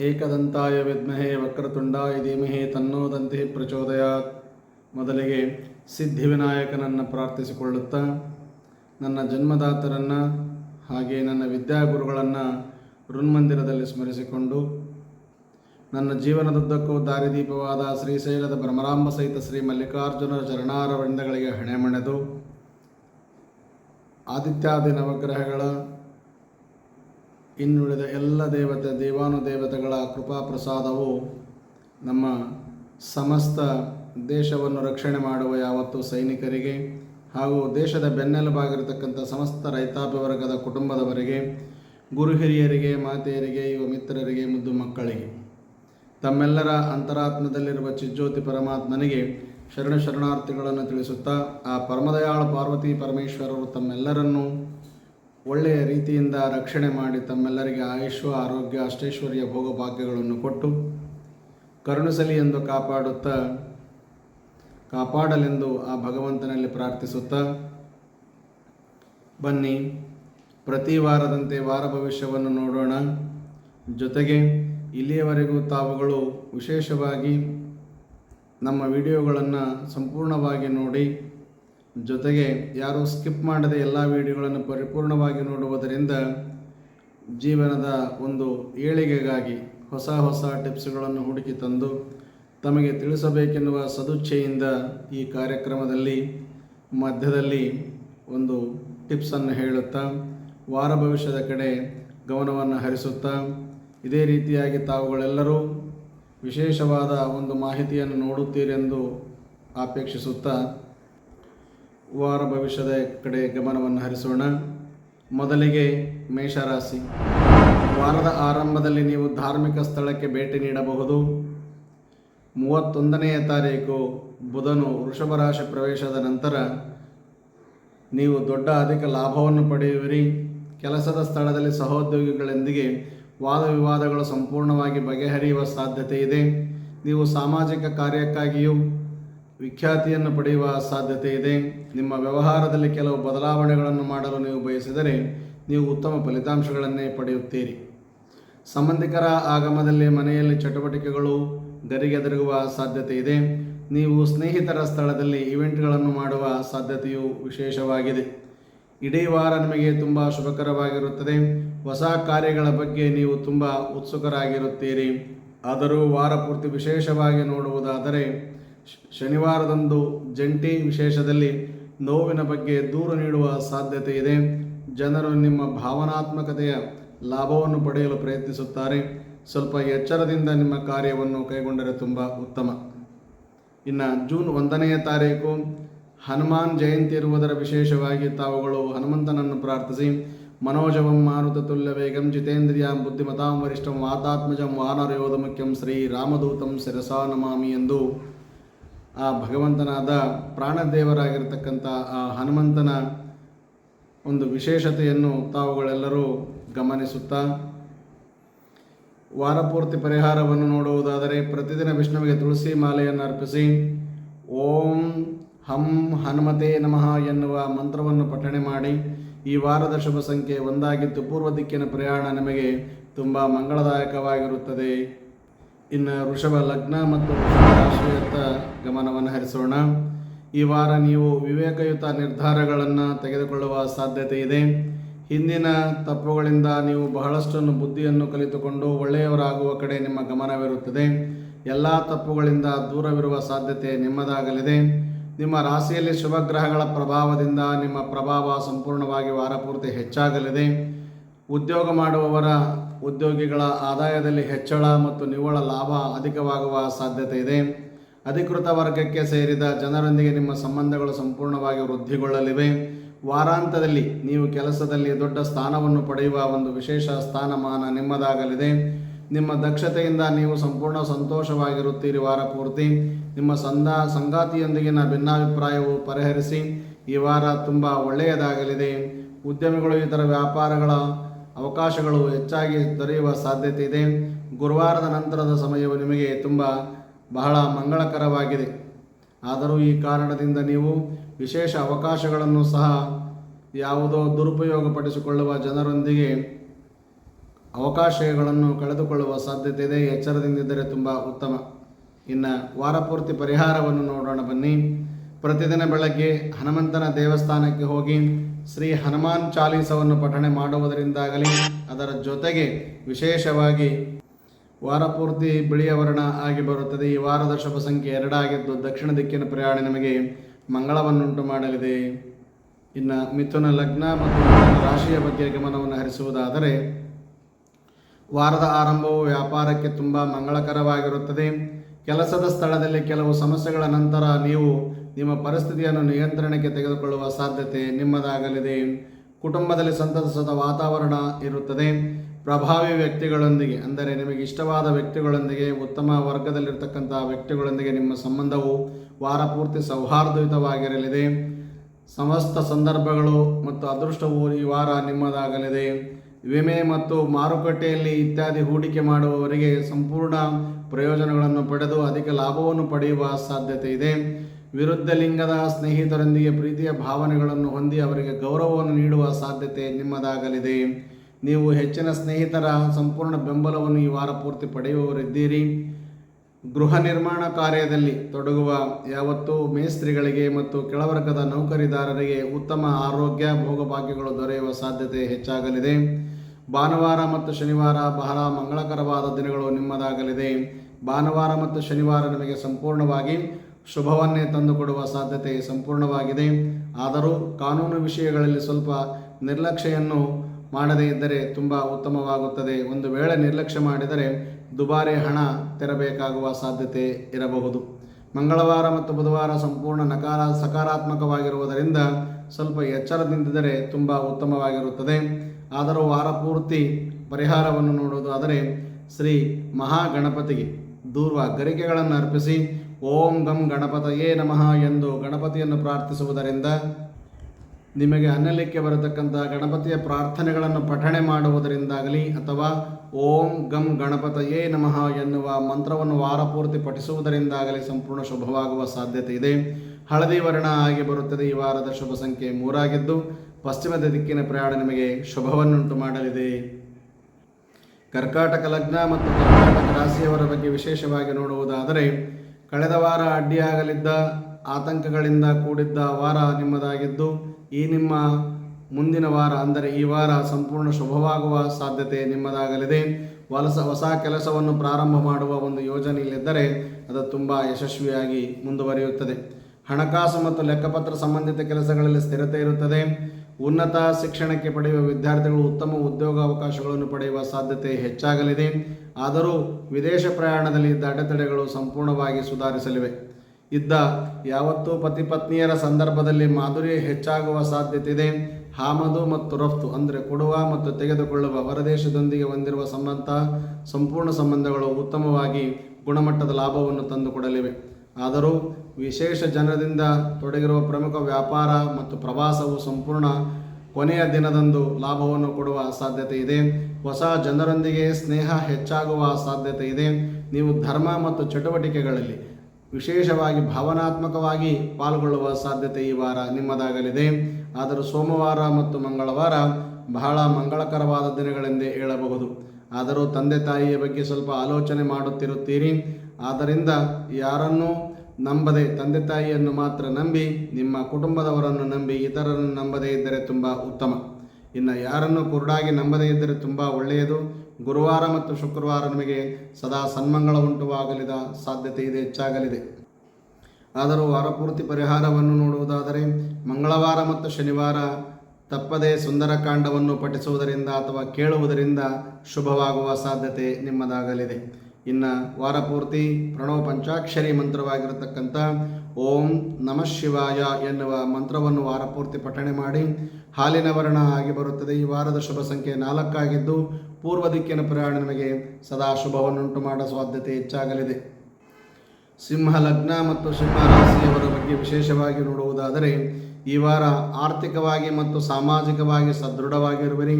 ಏಕದಂತಾಯ ವಿದ್ಮಹೆ ವಕ್ರತುಂಡಾಯ ಧೀಮಹಿ ತನ್ನೋದಂತಿ ಪ್ರಚೋದಯಾತ್. ಮೊದಲಿಗೆ ಸಿದ್ಧಿವಿನಾಯಕನನ್ನು ಪ್ರಾರ್ಥಿಸಿಕೊಳ್ಳುತ್ತಾ, ನನ್ನ ಜನ್ಮದಾತರನ್ನು ಹಾಗೆ ನನ್ನ ವಿದ್ಯಾಗುರುಗಳನ್ನು ಋಣ್ಮಂದಿರದಲ್ಲಿ ಸ್ಮರಿಸಿಕೊಂಡು, ನನ್ನ ಜೀವನದುದ್ದಕ್ಕೂ ದಾರಿದೀಪವಾದ ಶ್ರೀಶೈಲದ ಭ್ರಮರಾಂಬ ಸಹಿತ ಶ್ರೀ ಮಲ್ಲಿಕಾರ್ಜುನ ಚರಣಾರವಿಂದಗಳಿಗೆ ಹಣೆ ಮಣೆದು ಆದಿತ್ಯಾದಿ ನವಗ್ರಹಗಳ ಇನ್ನುಳಿದ ಎಲ್ಲ ದೇವತೆ ದೇವಾನುದೇವತೆಗಳ ಕೃಪಾ ಪ್ರಸಾದವು ನಮ್ಮ ಸಮಸ್ತ ದೇಶವನ್ನು ರಕ್ಷಣೆ ಮಾಡುವ ಯಾವತ್ತು ಸೈನಿಕರಿಗೆ ಹಾಗೂ ದೇಶದ ಬೆನ್ನೆಲುಬಾಗಿರತಕ್ಕಂಥ ಸಮಸ್ತ ರೈತಾಪಿ ವರ್ಗದ ಕುಟುಂಬದವರಿಗೆ, ಗುರು ಹಿರಿಯರಿಗೆ, ಮಾತೆಯರಿಗೆ, ಯುವ ಮಿತ್ರರಿಗೆ, ಮುದ್ದು ಮಕ್ಕಳಿಗೆ. ತಮ್ಮೆಲ್ಲರ ಅಂತರಾತ್ಮದಲ್ಲಿರುವ ಚಿಜ್ಯೋತಿ ಪರಮಾತ್ಮನಿಗೆ ಶರಣ ಶರಣಾರ್ಥಿಗಳನ್ನು ತಿಳಿಸುತ್ತಾ ಆ ಪರಮದಯಾಳ ಪಾರ್ವತಿ ಪರಮೇಶ್ವರರು ತಮ್ಮೆಲ್ಲರನ್ನೂ ಒಳ್ಳೆಯ ರೀತಿಯಿಂದ ರಕ್ಷಣೆ ಮಾಡಿ ತಮ್ಮೆಲ್ಲರಿಗೆ ಆಯುಷ್ವ, ಆರೋಗ್ಯ, ಅಷ್ಟೈಶ್ವರ್ಯ ಭೋಗಭಾಗ್ಯಗಳನ್ನು ಕೊಟ್ಟು ಕರುಣಿಸಲಿ ಎಂದು ಕಾಪಾಡುತ್ತಾ, ಕಾಪಾಡಲೆಂದು ಆ ಭಗವಂತನಲ್ಲಿ ಪ್ರಾರ್ಥಿಸುತ್ತಾ ಬನ್ನಿ. ಪ್ರತಿ ವಾರದಂತೆ ವಾರ ಭವಿಷ್ಯವನ್ನು ನೋಡೋಣ. ಜೊತೆಗೆ ಇಲ್ಲಿಯವರೆಗೂ ತಾವುಗಳು ವಿಶೇಷವಾಗಿ ನಮ್ಮ ವಿಡಿಯೋಗಳನ್ನು ಸಂಪೂರ್ಣವಾಗಿ ನೋಡಿ ಜೊತೆಗೆ ಯಾರೂ ಸ್ಕಿಪ್ ಮಾಡದೆ ಎಲ್ಲ ವಿಡಿಯೋಗಳನ್ನು ಪರಿಪೂರ್ಣವಾಗಿ ನೋಡುವುದರಿಂದ ಜೀವನದ ಒಂದು ಏಳಿಗೆಗಾಗಿ ಹೊಸ ಹೊಸ ಟಿಪ್ಸ್ಗಳನ್ನು ಹುಡುಕಿ ತಂದು ತಮಗೆ ತಿಳಿಸಬೇಕೆನ್ನುವ ಸದುಚ್ಛೆಯಿಂದ ಈ ಕಾರ್ಯಕ್ರಮದಲ್ಲಿ ಮಧ್ಯದಲ್ಲಿ ಒಂದು ಟಿಪ್ಸನ್ನು ಹೇಳುತ್ತಾ, ವಾರ ಭವಿಷ್ಯದ ಕಡೆ ಗಮನವನ್ನು ಹರಿಸುತ್ತಾ, ಇದೇ ರೀತಿಯಾಗಿ ತಾವುಗಳೆಲ್ಲರೂ ವಿಶೇಷವಾದ ಒಂದು ಮಾಹಿತಿಯನ್ನು ನೋಡುತ್ತೀರೆಂದು ಅಪೇಕ್ಷಿಸುತ್ತಾ ವಾರ ಭವಿಷ್ಯದ ಕಡೆ ಗಮನವನ್ನು ಹರಿಸೋಣ. ಮೊದಲಿಗೆ ಮೇಷರಾಶಿ. ವಾರದ ಆರಂಭದಲ್ಲಿ ನೀವು ಧಾರ್ಮಿಕ ಸ್ಥಳಕ್ಕೆ ಭೇಟಿ ನೀಡಬಹುದು. ಮೂವತ್ತೊಂದನೆಯ ತಾರೀಕು ಬುಧನು ವೃಷಭ ರಾಶಿ ಪ್ರವೇಶದ ನಂತರ ನೀವು ದೊಡ್ಡ ಅಧಿಕ ಲಾಭವನ್ನು ಪಡೆಯುವಿರಿ. ಕೆಲಸದ ಸ್ಥಳದಲ್ಲಿ ಸಹೋದ್ಯೋಗಿಗಳೊಂದಿಗೆ ವಾದ ವಿವಾದಗಳು ಸಂಪೂರ್ಣವಾಗಿ ಬಗೆಹರಿಯುವ ಸಾಧ್ಯತೆ ಇದೆ. ನೀವು ಸಾಮಾಜಿಕ ಕಾರ್ಯಕ್ಕಾಗಿಯೂ ವಿಖ್ಯಾತಿಯನ್ನು ಪಡೆಯುವ ಸಾಧ್ಯತೆ ಇದೆ. ನಿಮ್ಮ ವ್ಯವಹಾರದಲ್ಲಿ ಕೆಲವು ಬದಲಾವಣೆಗಳನ್ನು ಮಾಡಲು ನೀವು ಬಯಸಿದರೆ ನೀವು ಉತ್ತಮ ಫಲಿತಾಂಶಗಳನ್ನೇ ಪಡೆಯುತ್ತೀರಿ. ಸಂಬಂಧಿಕರ ಆಗಮದಲ್ಲಿ ಮನೆಯಲ್ಲಿ ಚಟುವಟಿಕೆಗಳು ಗರಿಗೆದರುಗುವ ಸಾಧ್ಯತೆ ಇದೆ. ನೀವು ಸ್ನೇಹಿತರ ಸ್ಥಳದಲ್ಲಿ ಇವೆಂಟ್ಗಳನ್ನು ಮಾಡುವ ಸಾಧ್ಯತೆಯು ವಿಶೇಷವಾಗಿದೆ. ಇಡೀ ವಾರ ನಿಮಗೆ ತುಂಬ ಶುಭಕರವಾಗಿರುತ್ತದೆ. ಹೊಸ ಕಾರ್ಯಗಳ ಬಗ್ಗೆ ನೀವು ತುಂಬ ಉತ್ಸುಕರಾಗಿರುತ್ತೀರಿ. ಆದರೂ ವಾರ ಪೂರ್ತಿ ವಿಶೇಷವಾಗಿ ನೋಡುವುದಾದರೆ ಶನಿವಾರದಂದು ಜಂಟಿ ವಿಶೇಷದಲ್ಲಿ ನೋವಿನ ಬಗ್ಗೆ ದೂರು ನೀಡುವ ಸಾಧ್ಯತೆ ಇದೆ. ಜನರು ನಿಮ್ಮ ಭಾವನಾತ್ಮಕತೆಯ ಲಾಭವನ್ನು ಪಡೆಯಲು ಪ್ರಯತ್ನಿಸುತ್ತಾರೆ. ಸ್ವಲ್ಪ ಎಚ್ಚರದಿಂದ ನಿಮ್ಮ ಕಾರ್ಯವನ್ನು ಕೈಗೊಂಡರೆ ತುಂಬ ಉತ್ತಮ. ಇನ್ನು ಜೂನ್ ಒಂದನೆಯ ತಾರೀಕು ಹನುಮಾನ್ ಜಯಂತಿ ಇರುವುದರ ವಿಶೇಷವಾಗಿ ತಾವುಗಳು ಹನುಮಂತನನ್ನು ಪ್ರಾರ್ಥಿಸಿ, ಮನೋಜವಂ ಮಾರುತ ತುಲ್ಯ ವೇಗಂ ಜಿತೇಂದ್ರಿಯಂ ಬುದ್ಧಿಮತಾಂ ವರಿಷ್ಠಂ ವಾತಾತ್ಮಜಂ ವಾನರಯೋಧ ಮುಖ್ಯಂ ಶ್ರೀ ರಾಮದೂತಂ ಶಿರಸಾ ನಮಾಮಿ ಎಂದು ಆ ಭಗವಂತನಾದ ಪ್ರಾಣದೇವರಾಗಿರ್ತಕ್ಕಂಥ ಆ ಹನುಮಂತನ ಒಂದು ವಿಶೇಷತೆಯನ್ನು ತಾವುಗಳೆಲ್ಲರೂ ಗಮನಿಸುತ್ತಾ, ವಾರಪೂರ್ತಿ ಪರಿಹಾರವನ್ನು ನೋಡುವುದಾದರೆ ಪ್ರತಿದಿನ ವಿಷ್ಣುವಿಗೆ ತುಳಸಿ ಮಾಲೆಯನ್ನು ಅರ್ಪಿಸಿ, ಓಂ ಹಂ ಹನುಮತೆ ನಮಃ ಎನ್ನುವ ಮಂತ್ರವನ್ನು ಪಠಣೆ ಮಾಡಿ, ಈ ವಾರದ ಶುಭ ಸಂಖ್ಯೆ ಒಂದಾಗಿದ್ದು ಪೂರ್ವ ದಿಕ್ಕಿನ ಪ್ರಯಾಣ ನಿಮಗೆ ತುಂಬ ಮಂಗಳದಾಯಕವಾಗಿರುತ್ತದೆ. ಇನ್ನು ವೃಷಭ ಲಗ್ನ ಮತ್ತು ವೃಷಭ ರಾಶಿಯತ್ತ ಗಮನವನ್ನು ಹರಿಸೋಣ. ಈ ವಾರ ನೀವು ವಿವೇಕಯುತ ನಿರ್ಧಾರಗಳನ್ನು ತೆಗೆದುಕೊಳ್ಳುವ ಸಾಧ್ಯತೆ ಇದೆ. ಹಿಂದಿನ ತಪ್ಪುಗಳಿಂದ ನೀವು ಬಹಳಷ್ಟನ್ನು ಬುದ್ಧಿಯನ್ನು ಕಲಿತುಕೊಂಡು ಒಳ್ಳೆಯವರಾಗುವ ಕಡೆ ನಿಮ್ಮ ಗಮನವಿರುತ್ತದೆ. ಎಲ್ಲ ತಪ್ಪುಗಳಿಂದ ದೂರವಿರುವ ಸಾಧ್ಯತೆ ನಿಮ್ಮದಾಗಲಿದೆ. ನಿಮ್ಮ ರಾಶಿಯಲ್ಲಿ ಶುಭ ಗ್ರಹಗಳ ಪ್ರಭಾವದಿಂದ ನಿಮ್ಮ ಪ್ರಭಾವ ಸಂಪೂರ್ಣವಾಗಿ ವಾರಪೂರ್ತಿ ಹೆಚ್ಚಾಗಲಿದೆ. ಉದ್ಯೋಗ ಮಾಡುವವರ ಉದ್ಯೋಗಿಗಳ ಆದಾಯದಲ್ಲಿ ಹೆಚ್ಚಳ ಮತ್ತು ನಿವ್ವಳ ಲಾಭ ಅಧಿಕವಾಗುವ ಸಾಧ್ಯತೆ ಇದೆ. ಅಧಿಕೃತ ವರ್ಗಕ್ಕೆ ಸೇರಿದ ಜನರೊಂದಿಗೆ ನಿಮ್ಮ ಸಂಬಂಧಗಳು ಸಂಪೂರ್ಣವಾಗಿ ವೃದ್ಧಿಗೊಳ್ಳಲಿವೆ. ವಾರಾಂತದಲ್ಲಿ ನೀವು ಕೆಲಸದಲ್ಲಿ ದೊಡ್ಡ ಸ್ಥಾನವನ್ನು ಪಡೆಯುವ ಒಂದು ವಿಶೇಷ ಸ್ಥಾನಮಾನ ನಿಮ್ಮದಾಗಲಿದೆ. ನಿಮ್ಮ ದಕ್ಷತೆಯಿಂದ ನೀವು ಸಂಪೂರ್ಣ ಸಂತೋಷವಾಗಿರುತ್ತೀರಿ ವಾರ ಪೂರ್ತಿ ನಿಮ್ಮ ಸಂದ, ಸಂಗಾತಿಯೊಂದಿಗಿನ ಭಿನ್ನಾಭಿಪ್ರಾಯವು ಪರಿಹರಿಸಿ ಈ ವಾರ ತುಂಬ ಒಳ್ಳೆಯದಾಗಲಿದೆ. ಉದ್ಯಮಿಗಳು, ಇತರ ವ್ಯಾಪಾರಗಳ ಅವಕಾಶಗಳು ಹೆಚ್ಚಾಗಿ ದೊರೆಯುವ ಸಾಧ್ಯತೆ ಇದೆ. ಗುರುವಾರದ ನಂತರದ ಸಮಯವು ನಿಮಗೆ ತುಂಬ ಬಹಳ ಮಂಗಳಕರವಾಗಿದೆ. ಆದರೂ ಈ ಕಾರಣದಿಂದ ನೀವು ವಿಶೇಷ ಅವಕಾಶಗಳನ್ನು ಸಹ ಯಾವುದೋ ದುರುಪಯೋಗಪಡಿಸಿಕೊಳ್ಳುವ ಜನರೊಂದಿಗೆ ಅವಕಾಶಗಳನ್ನು ಕಳೆದುಕೊಳ್ಳುವ ಸಾಧ್ಯತೆ ಇದೆ. ಎಚ್ಚರದಿಂದಿದ್ದರೆ ತುಂಬ ಉತ್ತಮ. ಇನ್ನು ವಾರಪೂರ್ತಿ ಪರಿಹಾರವನ್ನು ನೋಡೋಣ ಬನ್ನಿ. ಪ್ರತಿದಿನ ಬೆಳಗ್ಗೆ ಹನುಮಂತನ ದೇವಸ್ಥಾನಕ್ಕೆ ಹೋಗಿ ಶ್ರೀ ಹನುಮಾನ್ ಚಾಲೀಸವನ್ನು ಪಠಣೆ ಮಾಡುವುದರಿಂದಾಗಲಿ ಅದರ ಜೊತೆಗೆ ವಿಶೇಷವಾಗಿ ವಾರಪೂರ್ತಿ ಬಿಳಿಯ ವರ್ಣ ಆಗಿ ಬರುತ್ತದೆ. ಈ ವಾರದ ಶುಭ ಸಂಖ್ಯೆ ಎರಡಾಗಿದ್ದು ದಕ್ಷಿಣ ದಿಕ್ಕಿನ ಪ್ರಯಾಣ ನಿಮಗೆ ಮಂಗಳವನ್ನುಂಟು ಮಾಡಲಿದೆ. ಇನ್ನು ಮಿಥುನ ಲಗ್ನ ಮತ್ತು ರಾಶಿಯ ಬಗ್ಗೆ ಗಮನವನ್ನು ಹರಿಸುವುದಾದರೆ ವಾರದ ಆರಂಭವು ವ್ಯಾಪಾರಕ್ಕೆ ತುಂಬ ಮಂಗಳಕರವಾಗಿರುತ್ತದೆ. ಕೆಲಸದ ಸ್ಥಳದಲ್ಲಿ ಕೆಲವು ಸಮಸ್ಯೆಗಳ ನಂತರ ನೀವು ನಿಮ್ಮ ಪರಿಸ್ಥಿತಿಯನ್ನು ನಿಯಂತ್ರಣಕ್ಕೆ ತೆಗೆದುಕೊಳ್ಳುವ ಸಾಧ್ಯತೆ ನಿಮ್ಮದಾಗಲಿದೆ. ಕುಟುಂಬದಲ್ಲಿ ಸಂತಸದ ವಾತಾವರಣ ಇರುತ್ತದೆ. ಪ್ರಭಾವಿ ವ್ಯಕ್ತಿಗಳೊಂದಿಗೆ, ಅಂದರೆ ನಿಮಗೆ ಇಷ್ಟವಾದ ವ್ಯಕ್ತಿಗಳೊಂದಿಗೆ, ಉತ್ತಮ ವರ್ಗದಲ್ಲಿರ್ತಕ್ಕಂಥ ವ್ಯಕ್ತಿಗಳೊಂದಿಗೆ ನಿಮ್ಮ ಸಂಬಂಧವು ವಾರಪೂರ್ತಿ ಸೌಹಾರ್ದಯುತವಾಗಿರಲಿದೆ. ಸಮಸ್ತ ಸಂದರ್ಭಗಳು ಮತ್ತು ಅದೃಷ್ಟವು ಈ ವಾರ ನಿಮ್ಮದಾಗಲಿದೆ. ವಿಮೆ ಮತ್ತು ಮಾರುಕಟ್ಟೆಯಲ್ಲಿ ಇತ್ಯಾದಿ ಹೂಡಿಕೆ ಮಾಡುವವರಿಗೆ ಸಂಪೂರ್ಣ ಪ್ರಯೋಜನಗಳನ್ನು ಪಡೆದು, ಅಧಿಕ ಲಾಭವನ್ನು ಪಡೆಯುವ ಸಾಧ್ಯತೆ ಇದೆ. ವಿರುದ್ಧ ಲಿಂಗದ ಸ್ನೇಹಿತರೊಂದಿಗೆ ಪ್ರೀತಿಯ ಭಾವನೆಗಳನ್ನು ಹೊಂದಿ ಅವರಿಗೆ ಗೌರವವನ್ನು ನೀಡುವ ಸಾಧ್ಯತೆ ನಿಮ್ಮದಾಗಲಿದೆ. ನೀವು ಹೆಚ್ಚಿನ ಸ್ನೇಹಿತರ ಸಂಪೂರ್ಣ ಬೆಂಬಲವನ್ನು ಈ ವಾರ ಪೂರ್ತಿ ಪಡೆಯುವವರಿದ್ದೀರಿ. ಗೃಹ ನಿರ್ಮಾಣ ಕಾರ್ಯದಲ್ಲಿ ತೊಡಗುವ ಯಾವತ್ತೂ ಮೇಸ್ತ್ರಿಗಳಿಗೆ ಮತ್ತು ಕೆಳವರ್ಗದ ನೌಕರಿದಾರರಿಗೆ ಉತ್ತಮ ಆರೋಗ್ಯ, ಭೋಗಭಾಗ್ಯಗಳು ದೊರೆಯುವ ಸಾಧ್ಯತೆ ಹೆಚ್ಚಾಗಲಿದೆ. ಭಾನುವಾರ ಮತ್ತು ಶನಿವಾರ ಬಹಳ ಮಂಗಳಕರವಾದ ದಿನಗಳು ನಿಮ್ಮದಾಗಲಿದೆ. ಭಾನುವಾರ ಮತ್ತು ಶನಿವಾರ ನಿಮಗೆ ಸಂಪೂರ್ಣವಾಗಿ ಶುಭವನ್ನೇ ತಂದುಕೊಡುವ ಸಾಧ್ಯತೆ ಸಂಪೂರ್ಣವಾಗಿದೆ. ಆದರೂ ಕಾನೂನು ವಿಷಯಗಳಲ್ಲಿ ಸ್ವಲ್ಪ ನಿರ್ಲಕ್ಷ್ಯವನ್ನು ಮಾಡದೇ ಇದ್ದರೆ ತುಂಬ ಉತ್ತಮವಾಗುತ್ತದೆ. ಒಂದು ವೇಳೆ ನಿರ್ಲಕ್ಷ್ಯ ಮಾಡಿದರೆ ದುಬಾರಿ ಹಣ ತೆರಬೇಕಾಗುವ ಸಾಧ್ಯತೆ ಇರಬಹುದು. ಮಂಗಳವಾರ ಮತ್ತು ಬುಧವಾರ ಸಂಪೂರ್ಣ ನಕಾರ ಸಕಾರಾತ್ಮಕವಾಗಿರುವುದರಿಂದ ಸ್ವಲ್ಪ ಎಚ್ಚರದಿಂದಿದ್ದರೆ ತುಂಬ ಉತ್ತಮವಾಗಿರುತ್ತದೆ. ಆದರೂ ವಾರ ಪೂರ್ತಿ ಪರಿಹಾರವನ್ನು ನೋಡುವುದಾದರೆ ಶ್ರೀ ಮಹಾಗಣಪತಿಗೆ ದೂರ್ವ ಗರಿಕೆಗಳನ್ನು ಅರ್ಪಿಸಿ ಓಂ ಗಂ ಗಣಪತಯೇ ನಮಃ ಎಂದು ಗಣಪತಿಯನ್ನು ಪ್ರಾರ್ಥಿಸುವುದರಿಂದ ನಿಮಗೆ ಅನ್ನಲಿಕ್ಕೆ ಬರತಕ್ಕಂಥ ಗಣಪತಿಯ ಪ್ರಾರ್ಥನೆಗಳನ್ನು ಪಠಣೆ ಮಾಡುವುದರಿಂದಾಗಲಿ ಅಥವಾ ಓಂ ಗಂ ಗಣಪತಯೇ ನಮಃ ಎನ್ನುವ ಮಂತ್ರವನ್ನು ವಾರಪೂರ್ತಿ ಪಠಿಸುವುದರಿಂದಾಗಲಿ ಸಂಪೂರ್ಣ ಶುಭವಾಗುವ ಸಾಧ್ಯತೆ ಇದೆ. ಹಳದಿ ವರ್ಣ ಆಗಿ ಬರುತ್ತದೆ. ಈ ವಾರದ ಶುಭ ಸಂಖ್ಯೆ ಮೂರಾಗಿದ್ದು, ಪಶ್ಚಿಮದ ದಿಕ್ಕಿನ ಪ್ರಯಾಣ ನಿಮಗೆ ಶುಭವನ್ನುಂಟು ಮಾಡಲಿದೆ. ಕರ್ಕಾಟಕ ಲಗ್ನ ಮತ್ತು ಕರ್ಕಾಟಕ ರಾಶಿಯವರ ಬಗ್ಗೆ ವಿಶೇಷವಾಗಿ ನೋಡುವುದಾದರೆ ಕಳೆದ ವಾರ ಅಡ್ಡಿಯಾಗಲಿದ್ದ ಆತಂಕಗಳಿಂದ ಕೂಡಿದ್ದ ವಾರ ನಿಮ್ಮದಾಗಿದ್ದು, ಈ ನಿಮ್ಮ ಮುಂದಿನ ವಾರ, ಅಂದರೆ ಈ ವಾರ ಸಂಪೂರ್ಣ ಶುಭವಾಗುವ ಸಾಧ್ಯತೆ ನಿಮ್ಮದಾಗಲಿದೆ. ವಲಸ ಹೊಸ ಕೆಲಸವನ್ನು ಪ್ರಾರಂಭ ಮಾಡುವ ಒಂದು ಯೋಜನೆಯಲ್ಲಿದ್ದರೆ ಅದು ತುಂಬ ಯಶಸ್ವಿಯಾಗಿ ಮುಂದುವರಿಯುತ್ತದೆ. ಹಣಕಾಸು ಮತ್ತು ಲೆಕ್ಕಪತ್ರ ಸಂಬಂಧಿತ ಕೆಲಸಗಳಲ್ಲಿ ಸ್ಥಿರತೆ ಇರುತ್ತದೆ. ಉನ್ನತ ಶಿಕ್ಷಣಕ್ಕೆ ಪಡೆಯುವ ವಿದ್ಯಾರ್ಥಿಗಳು ಉತ್ತಮ ಉದ್ಯೋಗಾವಕಾಶಗಳನ್ನು ಪಡೆಯುವ ಸಾಧ್ಯತೆ ಹೆಚ್ಚಾಗಲಿದೆ. ಆದರೂ ವಿದೇಶ ಪ್ರಯಾಣದಲ್ಲಿ ಇದ್ದ ಅಡೆತಡೆಗಳು ಸಂಪೂರ್ಣವಾಗಿ ಸುಧಾರಿಸಲಿವೆ. ಇದ್ದ ಯಾವತ್ತೂ ಪತಿ ಪತ್ನಿಯರ ಸಂದರ್ಭದಲ್ಲಿ ಮಾಧುರ್ಯ ಹೆಚ್ಚಾಗುವ ಸಾಧ್ಯತೆ ಇದೆ ಆಮದು ಮತ್ತು ರಫ್ತು ಅಂದರೆ ಕೊಡುವ ಮತ್ತು ತೆಗೆದುಕೊಳ್ಳುವ ಹೊರದೇಶದೊಂದಿಗೆ ಹೊಂದಿರುವ ಸಂಬಂಧ, ಸಂಪೂರ್ಣ ಸಂಬಂಧಗಳು ಉತ್ತಮವಾಗಿ ಗುಣಮಟ್ಟದ ಲಾಭವನ್ನು ತಂದುಕೊಡಲಿವೆ. ಆದರೂ ವಿಶೇಷ ಜನರಿಂದ ತೊಡಗಿರುವ ಪ್ರಮುಖ ವ್ಯಾಪಾರ ಮತ್ತು ಪ್ರವಾಸವು ಸಂಪೂರ್ಣ ಕೊನೆಯ ದಿನದಂದು ಲಾಭವನ್ನು ಕೊಡುವ ಸಾಧ್ಯತೆ ಇದೆ. ಹೊಸ ಜನರೊಂದಿಗೆ ಸ್ನೇಹ ಹೆಚ್ಚಾಗುವ ಸಾಧ್ಯತೆ ಇದೆ. ನೀವು ಧರ್ಮ ಮತ್ತು ಚಟುವಟಿಕೆಗಳಲ್ಲಿ ವಿಶೇಷವಾಗಿ ಭಾವನಾತ್ಮಕವಾಗಿ ಪಾಲ್ಗೊಳ್ಳುವ ಸಾಧ್ಯತೆ ಈ ವಾರ ನಿಮ್ಮದಾಗಲಿದೆ. ಆದರೂ ಸೋಮವಾರ ಮತ್ತು ಮಂಗಳವಾರ ಬಹಳ ಮಂಗಳಕರವಾದ ದಿನಗಳೆಂದೇ ಹೇಳಬಹುದು. ಆದರೂ ತಂದೆ ತಾಯಿಯ ಬಗ್ಗೆ ಸ್ವಲ್ಪ ಆಲೋಚನೆ ಮಾಡುತ್ತಿರುತ್ತೀರಿ. ಆದ್ದರಿಂದ ಯಾರನ್ನೂ ನಂಬದೆ ತಂದೆ ತಾಯಿಯನ್ನು ಮಾತ್ರ ನಂಬಿ, ನಿಮ್ಮ ಕುಟುಂಬದವರನ್ನು ನಂಬಿ ಇತರರನ್ನು ನಂಬದೇ ಇದ್ದರೆ ತುಂಬ ಉತ್ತಮ. ಇನ್ನು ಯಾರನ್ನು ಕುರುಡಾಗಿ ನಂಬದೇ ಇದ್ದರೆ ತುಂಬ ಒಳ್ಳೆಯದು. ಗುರುವಾರ ಮತ್ತು ಶುಕ್ರವಾರ ನಿಮಗೆ ಸದಾ ಸನ್ಮಂಗಳ ಉಂಟುವಾಗಲಿದ ಸಾಧ್ಯತೆ ಇದೆ, ಹೆಚ್ಚಾಗಲಿದೆ. ಆದರೂ ವಾರಪೂರ್ತಿ ಪರಿಹಾರವನ್ನು ನೋಡುವುದಾದರೆ, ಮಂಗಳವಾರ ಮತ್ತು ಶನಿವಾರ ತಪ್ಪದೇ ಸುಂದರಕಾಂಡವನ್ನು ಪಠಿಸುವುದರಿಂದ ಅಥವಾ ಕೇಳುವುದರಿಂದ ಶುಭವಾಗುವ ಸಾಧ್ಯತೆ ನಿಮ್ಮದಾಗಲಿದೆ. ಇನ್ನು ವಾರಪೂರ್ತಿ ಪ್ರಣವ ಪಂಚಾಕ್ಷರಿ ಮಂತ್ರವಾಗಿರತಕ್ಕಂಥ ಓಂ ನಮಃ ಶಿವಾಯ ಎನ್ನುವ ಮಂತ್ರವನ್ನು ವಾರಪೂರ್ತಿ ಪಠಣೆ ಮಾಡಿ ಹಾಲಿನ ವರ್ಣ ಆಗಿ ಬರುತ್ತದೆ. ಈ ವಾರದ ಶುಭ ಸಂಖ್ಯೆ ನಾಲ್ಕಾಗಿದ್ದು ಪೂರ್ವ ದಿಕ್ಕಿನ ಪ್ರಯಾಣ ನಿಮಗೆ ಸದಾ ಶುಭವನ್ನುಂಟು ಮಾಡುವ ಸಾಧ್ಯತೆ ಹೆಚ್ಚಾಗಲಿದೆ. ಸಿಂಹ ಲಗ್ನ ಮತ್ತು ಸಿಂಹ ರಾಶಿಯವರ ಬಗ್ಗೆ ವಿಶೇಷವಾಗಿ ನೋಡುವುದಾದರೆ ಈ ವಾರ ಆರ್ಥಿಕವಾಗಿ ಮತ್ತು ಸಾಮಾಜಿಕವಾಗಿ ಸದೃಢವಾಗಿರುವಿರಿ.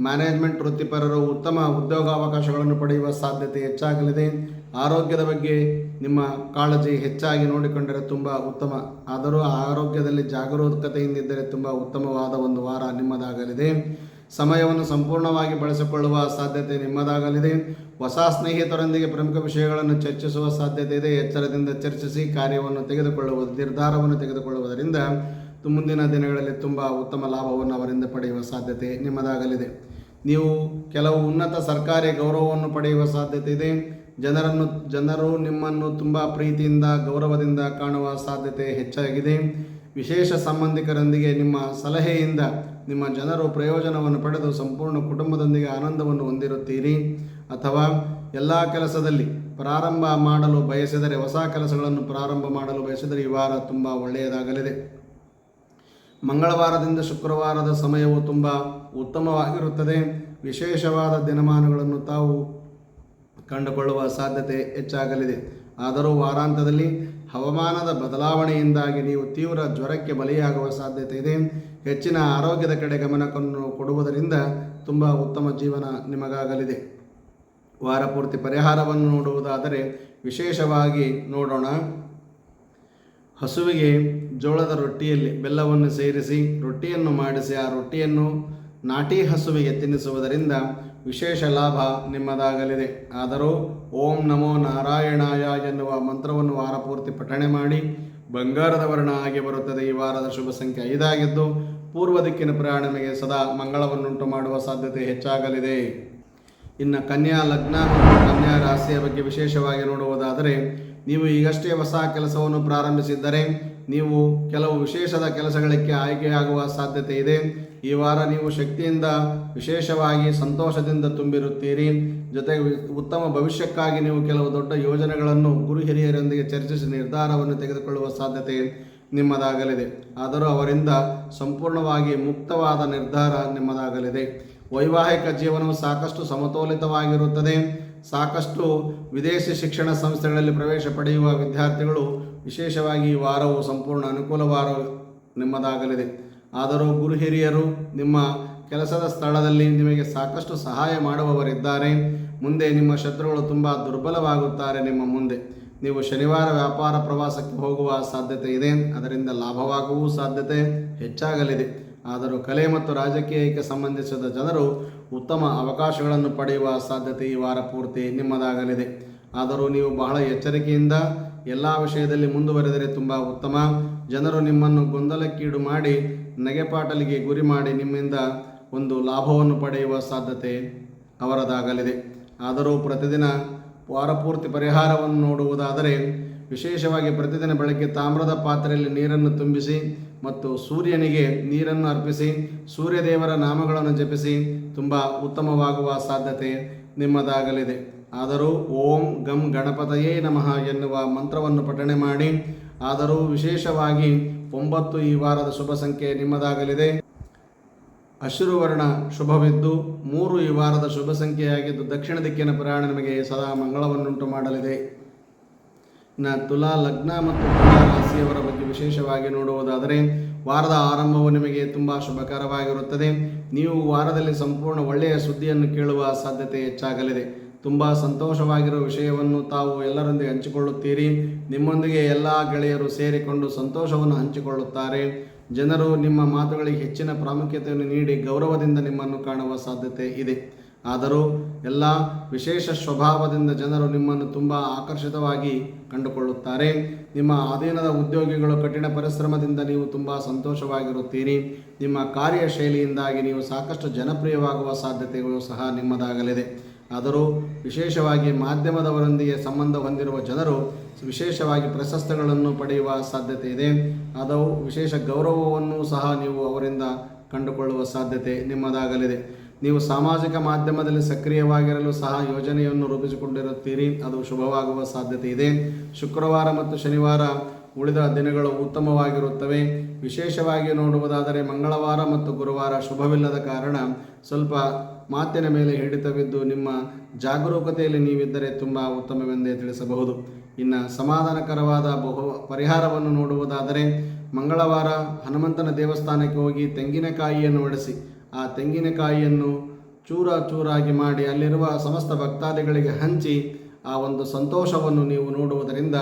ಮ್ಯಾನೇಜ್ಮೆಂಟ್ ವೃತ್ತಿಪರರು ಉತ್ತಮ ಉದ್ಯೋಗಾವಕಾಶಗಳನ್ನು ಪಡೆಯುವ ಸಾಧ್ಯತೆ ಹೆಚ್ಚಾಗಲಿದೆ. ಆರೋಗ್ಯದ ಬಗ್ಗೆ ನಿಮ್ಮ ಕಾಳಜಿ ಹೆಚ್ಚಾಗಿ ನೋಡಿಕೊಂಡರೆ ತುಂಬ ಉತ್ತಮ. ಆದರೂ ಆರೋಗ್ಯದಲ್ಲಿ ಜಾಗರೂಕತೆಯಿಂದಿದ್ದರೆ ತುಂಬ ಉತ್ತಮವಾದ ಒಂದು ವಾರ ನಿಮ್ಮದಾಗಲಿದೆ. ಸಮಯವನ್ನು ಸಂಪೂರ್ಣವಾಗಿ ಬಳಸಿಕೊಳ್ಳುವ ಸಾಧ್ಯತೆ ನಿಮ್ಮದಾಗಲಿದೆ. ಹೊಸ ಸ್ನೇಹಿತರೊಂದಿಗೆ ಪ್ರಮುಖ ವಿಷಯಗಳನ್ನು ಚರ್ಚಿಸುವ ಸಾಧ್ಯತೆ ಇದೆ. ಎಚ್ಚರದಿಂದ ಚರ್ಚಿಸಿ ಕಾರ್ಯವನ್ನು ತೆಗೆದುಕೊಳ್ಳುವುದು ನಿರ್ಧಾರವನ್ನು ತೆಗೆದುಕೊಳ್ಳುವುದರಿಂದ ಮುಂದಿನ ದಿನಗಳಲ್ಲಿ ತುಂಬ ಉತ್ತಮ ಲಾಭವನ್ನು ಅವರಿಂದ ಪಡೆಯುವ ಸಾಧ್ಯತೆ ನಿಮ್ಮದಾಗಲಿದೆ. ನೀವು ಕೆಲವು ಉನ್ನತ ಸರ್ಕಾರಿ ಗೌರವವನ್ನು ಪಡೆಯುವ ಸಾಧ್ಯತೆ ಇದೆ. ಜನರನ್ನು, ಜನರು ನಿಮ್ಮನ್ನು ತುಂಬ ಪ್ರೀತಿಯಿಂದ, ಗೌರವದಿಂದ ಕಾಣುವ ಸಾಧ್ಯತೆ ಹೆಚ್ಚಾಗಿದೆ. ವಿಶೇಷ ಸಂಬಂಧಿಕರೊಂದಿಗೆ ನಿಮ್ಮ ಸಲಹೆಯಿಂದ ನಿಮ್ಮ ಜನರು ಪ್ರಯೋಜನವನ್ನು ಪಡೆದು ಸಂಪೂರ್ಣ ಕುಟುಂಬದೊಂದಿಗೆ ಆನಂದವನ್ನು ಹೊಂದಿರುತ್ತೀರಿ. ಅಥವಾ ಎಲ್ಲ ಕೆಲಸದಲ್ಲಿ ಪ್ರಾರಂಭ ಮಾಡಲು ಬಯಸಿದರೆ, ಹೊಸ ಕೆಲಸಗಳನ್ನು ಪ್ರಾರಂಭ ಮಾಡಲು ಬಯಸಿದರೆ ಈ ವಾರ ತುಂಬ ಒಳ್ಳೆಯದಾಗಲಿದೆ. ಮಂಗಳವಾರದಿಂದ ಶುಕ್ರವಾರದ ಸಮಯವು ತುಂಬ ಉತ್ತಮವಾಗಿರುತ್ತದೆ. ವಿಶೇಷವಾದ ದಿನಮಾನಗಳನ್ನು ತಾವು ಕಂಡುಕೊಳ್ಳುವ ಸಾಧ್ಯತೆ ಹೆಚ್ಚಾಗಲಿದೆ. ಆದರೂ ವಾರಾಂತ್ಯದಲ್ಲಿ ಹವಾಮಾನದ ಬದಲಾವಣೆಯಿಂದಾಗಿ ನೀವು ತೀವ್ರ ಜ್ವರಕ್ಕೆ ಬಲಿಯಾಗುವ ಸಾಧ್ಯತೆ ಇದೆ. ಹೆಚ್ಚಿನ ಆರೋಗ್ಯದ ಕಡೆ ಗಮನವನ್ನು ಕೊಡುವುದರಿಂದ ತುಂಬ ಉತ್ತಮ ಜೀವನ ನಿಮಗಾಗಲಿದೆ. ವಾರ ಪೂರ್ತಿ ಪರಿಹಾರವನ್ನು ನೋಡುವುದಾದರೆ ವಿಶೇಷವಾಗಿ ನೋಡೋಣ. ಹಸುವಿಗೆ ಜೋಳದ ರೊಟ್ಟಿಯಲ್ಲಿ ಬೆಲ್ಲವನ್ನು ಸೇರಿಸಿ ರೊಟ್ಟಿಯನ್ನು ಮಾಡಿಸಿ ಆ ರೊಟ್ಟಿಯನ್ನು ನಾಟಿ ಹಸುವಿಗೆ ತಿನ್ನಿಸುವುದರಿಂದ ವಿಶೇಷ ಲಾಭ ನಿಮ್ಮದಾಗಲಿದೆ. ಆದರೂ ಓಂ ನಮೋ ನಾರಾಯಣಾಯ ಎನ್ನುವ ಮಂತ್ರವನ್ನು ವಾರಪೂರ್ತಿ ಪಠಣೆ ಮಾಡಿ ಬಂಗಾರದ ವರ್ಣ ಆಗಿ ಬರುತ್ತದೆ. ಈ ವಾರದ ಶುಭ ಸಂಖ್ಯೆ ಐದಾಗಿದ್ದು, ಪೂರ್ವ ದಿಕ್ಕಿನ ಪ್ರಯಾಣ ನಿಮಗೆ ಸದಾ ಮಂಗಳವನ್ನುಂಟು ಮಾಡುವ ಸಾಧ್ಯತೆ ಹೆಚ್ಚಾಗಲಿದೆ. ಇನ್ನು ಕನ್ಯಾ ಲಗ್ನ ಮತ್ತು ಕನ್ಯಾ ರಾಶಿಯ ಬಗ್ಗೆ ವಿಶೇಷವಾಗಿ ನೋಡುವುದಾದರೆ ನೀವು ಈಗಷ್ಟೇ ಹೊಸ ಕೆಲಸವನ್ನು ಪ್ರಾರಂಭಿಸಿದ್ದರೆ ನೀವು ಕೆಲವು ವಿಶೇಷದ ಕೆಲಸಗಳಿಗೆ ಆಯ್ಕೆಯಾಗುವ ಸಾಧ್ಯತೆ ಇದೆ. ಈ ವಾರ ನೀವು ಶಕ್ತಿಯಿಂದ ವಿಶೇಷವಾಗಿ ಸಂತೋಷದಿಂದ ತುಂಬಿರುತ್ತೀರಿ. ಜೊತೆಗೆ ಉತ್ತಮ ಭವಿಷ್ಯಕ್ಕಾಗಿ ನೀವು ಕೆಲವು ದೊಡ್ಡ ಯೋಜನೆಗಳನ್ನು ಗುರು ಹಿರಿಯರೊಂದಿಗೆ ಚರ್ಚಿಸಿ ನಿರ್ಧಾರವನ್ನು ತೆಗೆದುಕೊಳ್ಳುವ ಸಾಧ್ಯತೆ ನಿಮ್ಮದಾಗಲಿದೆ. ಆದರೂ ಅವರಿಂದ ಸಂಪೂರ್ಣವಾಗಿ ಮುಕ್ತವಾದ ನಿರ್ಧಾರ ನಿಮ್ಮದಾಗಲಿದೆ. ವೈವಾಹಿಕ ಜೀವನವು ಸಾಕಷ್ಟು ಸಮತೋಲಿತವಾಗಿರುತ್ತದೆ. ಸಾಕಷ್ಟು ವಿದೇಶಿ ಶಿಕ್ಷಣ ಸಂಸ್ಥೆಗಳಲ್ಲಿ ಪ್ರವೇಶ ಪಡೆಯುವ ವಿದ್ಯಾರ್ಥಿಗಳು ವಿಶೇಷವಾಗಿ ಈ ವಾರವು ಸಂಪೂರ್ಣ ಅನುಕೂಲ ವಾರ ನಿಮ್ಮದಾಗಲಿದೆ. ಆದರೂ ಗುರು ಹಿರಿಯರು ನಿಮ್ಮ ಕೆಲಸದ ಸ್ಥಳದಲ್ಲಿ ನಿಮಗೆ ಸಾಕಷ್ಟು ಸಹಾಯ ಮಾಡುವವರಿದ್ದಾರೆ. ಮುಂದೆ ನಿಮ್ಮ ಶತ್ರುಗಳು ತುಂಬ ದುರ್ಬಲವಾಗುತ್ತಾರೆ ನಿಮ್ಮ ಮುಂದೆ. ನೀವು ಶನಿವಾರ ವ್ಯಾಪಾರ ಪ್ರವಾಸಕ್ಕೆ ಹೋಗುವ ಸಾಧ್ಯತೆ ಇದೆ. ಅದರಿಂದ ಲಾಭವಾಗುವ ಸಾಧ್ಯತೆ ಹೆಚ್ಚಾಗಲಿದೆ. ಆದರೂ ಕಲೆ ಮತ್ತು ರಾಜಕೀಯಕ್ಕೆ ಸಂಬಂಧಿಸಿದ ಜನರು ಉತ್ತಮ ಅವಕಾಶಗಳನ್ನು ಪಡೆಯುವ ಸಾಧ್ಯತೆ ಈ ವಾರ ಪೂರ್ತಿ ನಿಮ್ಮದಾಗಲಿದೆ. ಆದರೂ ನೀವು ಬಹಳ ಎಚ್ಚರಿಕೆಯಿಂದ ಎಲ್ಲ ವಿಷಯದಲ್ಲಿ ಮುಂದುವರೆದರೆ ತುಂಬ ಉತ್ತಮ. ಜನರು ನಿಮ್ಮನ್ನು ಗೊಂದಲಕ್ಕೀಡು ಮಾಡಿ, ನಗೆಪಾಟಲಿಗೆ ಗುರಿ ಮಾಡಿ ನಿಮ್ಮಿಂದ ಒಂದು ಲಾಭವನ್ನು ಪಡೆಯುವ ಸಾಧ್ಯತೆ ಅವರದಾಗಲಿದೆ. ಆದರೂ ಪ್ರತಿದಿನ ವಾರಪೂರ್ತಿ ಪರಿಹಾರವನ್ನು ನೋಡುವುದಾದರೆ, ವಿಶೇಷವಾಗಿ ಪ್ರತಿದಿನ ಬೆಳಗ್ಗೆ ತಾಮ್ರದ ಪಾತ್ರೆಯಲ್ಲಿ ನೀರನ್ನು ತುಂಬಿಸಿ ಮತ್ತು ಸೂರ್ಯನಿಗೆ ನೀರನ್ನು ಅರ್ಪಿಸಿ, ಸೂರ್ಯದೇವರ ನಾಮಗಳನ್ನು ಜಪಿಸಿ ತುಂಬ ಉತ್ತಮವಾಗುವ ಸಾಧ್ಯತೆ ನಿಮ್ಮದಾಗಲಿದೆ. ಆದರೂ ಓಂ ಗಂ ಗಣಪತಯೇ ನಮಃ ಎನ್ನುವ ಮಂತ್ರವನ್ನು ಪಠಣೆ ಮಾಡಿ, ಆದರೂ ವಿಶೇಷವಾಗಿ ಒಂಬತ್ತು ಈ ವಾರದ ಶುಭ ಸಂಖ್ಯೆ ನಿಮ್ಮದಾಗಲಿದೆ. ಅಶ್ರುವರ್ಣ ಶುಭವಿದ್ದು, ಮೂರು ಈ ವಾರದ ಶುಭ ಸಂಖ್ಯೆಯಾಗಿದ್ದು ದಕ್ಷಿಣ ದಿಕ್ಕಿನ ಪುರಾಣ ನಿಮಗೆ ಸದಾ ಮಂಗಳವನ್ನುಂಟು ಮಾಡಲಿದೆ. ನ ತುಲಾ ಲಗ್ನ ಮತ್ತು ತುಲಾ ರಾಶಿಯವರ ಬಗ್ಗೆ ವಿಶೇಷವಾಗಿ ನೋಡುವುದಾದರೆ, ವಾರದ ಆರಂಭವು ನಿಮಗೆ ತುಂಬ ಶುಭಕರವಾಗಿರುತ್ತದೆ. ನೀವು ವಾರದಲ್ಲಿ ಸಂಪೂರ್ಣ ಒಳ್ಳೆಯ ಸುದ್ದಿಯನ್ನು ಕೇಳುವ ಸಾಧ್ಯತೆ ಹೆಚ್ಚಾಗಲಿದೆ. ತುಂಬ ಸಂತೋಷವಾಗಿರುವ ವಿಷಯವನ್ನು ತಾವು ಎಲ್ಲರೊಂದಿಗೆ ಹಂಚಿಕೊಳ್ಳುತ್ತೀರಿ. ನಿಮ್ಮೊಂದಿಗೆ ಎಲ್ಲ ಗೆಳೆಯರು ಸೇರಿಕೊಂಡು ಸಂತೋಷವನ್ನು ಹಂಚಿಕೊಳ್ಳುತ್ತಾರೆ. ಜನರು ನಿಮ್ಮ ಮಾತುಗಳಿಗೆ ಹೆಚ್ಚಿನ ಪ್ರಾಮುಖ್ಯತೆಯನ್ನು ನೀಡಿ ಗೌರವದಿಂದ ನಿಮ್ಮನ್ನು ಕಾಣುವ ಸಾಧ್ಯತೆ ಇದೆ. ಆದರೂ ಎಲ್ಲ ವಿಶೇಷ ಸ್ವಭಾವದಿಂದ ಜನರು ನಿಮ್ಮನ್ನು ತುಂಬ ಆಕರ್ಷಿತವಾಗಿ ಕಂಡುಕೊಳ್ಳುತ್ತಾರೆ. ನಿಮ್ಮ ಅಧೀನದ ಉದ್ಯೋಗಿಗಳು ಕಠಿಣ ಪರಿಶ್ರಮದಿಂದ ನೀವು ತುಂಬ ಸಂತೋಷವಾಗಿರುತ್ತೀರಿ. ನಿಮ್ಮ ಕಾರ್ಯಶೈಲಿಯಿಂದಾಗಿ ನೀವು ಸಾಕಷ್ಟು ಜನಪ್ರಿಯವಾಗುವ ಸಾಧ್ಯತೆಗಳು ಸಹ ನಿಮ್ಮದಾಗಲಿದೆ. ಆದರೂ ವಿಶೇಷವಾಗಿ ಮಾಧ್ಯಮದವರೊಂದಿಗೆ ಸಂಬಂಧ ಹೊಂದಿರುವ ಜನರು ವಿಶೇಷವಾಗಿ ಪ್ರಶಸ್ತಿಗಳನ್ನು ಪಡೆಯುವ ಸಾಧ್ಯತೆ ಇದೆ. ಅದು ವಿಶೇಷ ಗೌರವವನ್ನು ಸಹ ನೀವು ಅವರಿಂದ ಕಂಡುಕೊಳ್ಳುವ ಸಾಧ್ಯತೆ ನಿಮ್ಮದಾಗಲಿದೆ. ನೀವು ಸಾಮಾಜಿಕ ಮಾಧ್ಯಮದಲ್ಲಿ ಸಕ್ರಿಯವಾಗಿರಲು ಸಹ ಯೋಜನೆಯನ್ನು ರೂಪಿಸಿಕೊಂಡಿರುತ್ತೀರಿ. ಅದು ಶುಭವಾಗುವ ಸಾಧ್ಯತೆ ಇದೆ. ಶುಕ್ರವಾರ ಮತ್ತು ಶನಿವಾರ ಉಳಿದ ದಿನಗಳು ಉತ್ತಮವಾಗಿರುತ್ತವೆ. ವಿಶೇಷವಾಗಿ ನೋಡುವುದಾದರೆ ಮಂಗಳವಾರ ಮತ್ತು ಗುರುವಾರ ಶುಭವಿಲ್ಲದ ಕಾರಣ ಸ್ವಲ್ಪ ಮಾತಿನ ಮೇಲೆ ಹಿಡಿತವಿದ್ದು ನಿಮ್ಮ ಜಾಗರೂಕತೆಯಲ್ಲಿ ನೀವಿದ್ದರೆ ತುಂಬ ಉತ್ತಮವೆಂದೇ ತಿಳಿಸಬಹುದು. ಇನ್ನು ಸಮಾಧಾನಕರವಾದ ಬಹು ಪರಿಹಾರವನ್ನು ನೋಡುವುದಾದರೆ ಮಂಗಳವಾರ ಹನುಮಂತನ ದೇವಸ್ಥಾನಕ್ಕೆ ಹೋಗಿ ತೆಂಗಿನಕಾಯಿಯನ್ನು ಒಡೆಸಿ. ಆ ತೆಂಗಿನಕಾಯಿಯನ್ನು ಚೂರ ಚೂರಾಗಿ ಮಾಡಿ ಅಲ್ಲಿರುವ ಸಮಸ್ತ ಭಕ್ತಾದಿಗಳಿಗೆ ಹಂಚಿ ಆ ಒಂದು ಸಂತೋಷವನ್ನು ನೀವು ನೋಡುವುದರಿಂದ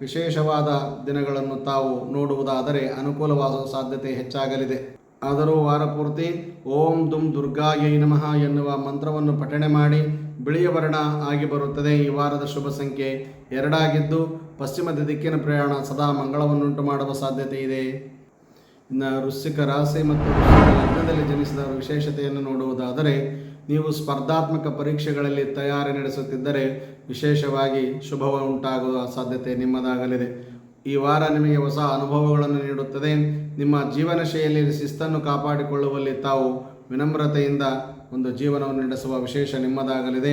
ವಿಶೇಷವಾದ ದಿನಗಳನ್ನು ತಾವು ನೋಡುವುದಾದರೆ ಅನುಕೂಲವಾದ ಸಾಧ್ಯತೆ ಹೆಚ್ಚಾಗಲಿದೆ. ಆದರೂ ವಾರಪೂರ್ತಿ ಓಂ ದುಂ ದುರ್ಗಾಯೈ ನಮಃ ಎನ್ನುವ ಮಂತ್ರವನ್ನು ಪಠಣೆ ಮಾಡಿ ಬಿಳಿಯ ವರ್ಣ ಆಗಿ ಬರುತ್ತದೆ. ಈ ವಾರದ ಶುಭ ಸಂಖ್ಯೆ ಎರಡಾಗಿದ್ದು ಪಶ್ಚಿಮದ ದಿಕ್ಕಿನ ಪ್ರಯಾಣ ಸದಾ ಮಂಗಳವನ್ನುಂಟು ಮಾಡುವ ಸಾಧ್ಯತೆ ಇದೆ. ಇನ್ನು ವೃಶ್ಚಿಕ ರಾಶಿ ಮತ್ತು ಲಗ್ನದಲ್ಲಿ ಜನಿಸಿದವರ ವಿಶೇಷತೆಯನ್ನು ನೋಡುವುದಾದರೆ, ನೀವು ಸ್ಪರ್ಧಾತ್ಮಕ ಪರೀಕ್ಷೆಗಳಲ್ಲಿ ತಯಾರಿ ನಡೆಸುತ್ತಿದ್ದರೆ ವಿಶೇಷವಾಗಿ ಶುಭ ಉಂಟಾಗುವ ಸಾಧ್ಯತೆ ನಿಮ್ಮದಾಗಲಿದೆ. ಈ ವಾರ ನಿಮಗೆ ಹೊಸ ಅನುಭವಗಳನ್ನು ನೀಡುತ್ತದೆ. ನಿಮ್ಮ ಜೀವನ ಶೈಲಿಯಲ್ಲಿ ಶಿಸ್ತನ್ನು ಕಾಪಾಡಿಕೊಳ್ಳುವಲ್ಲಿ ತಾವು ವಿನಮ್ರತೆಯಿಂದ ಒಂದು ಜೀವನವನ್ನು ನಡೆಸುವ ವಿಶೇಷ ನಿಮ್ಮದಾಗಲಿದೆ.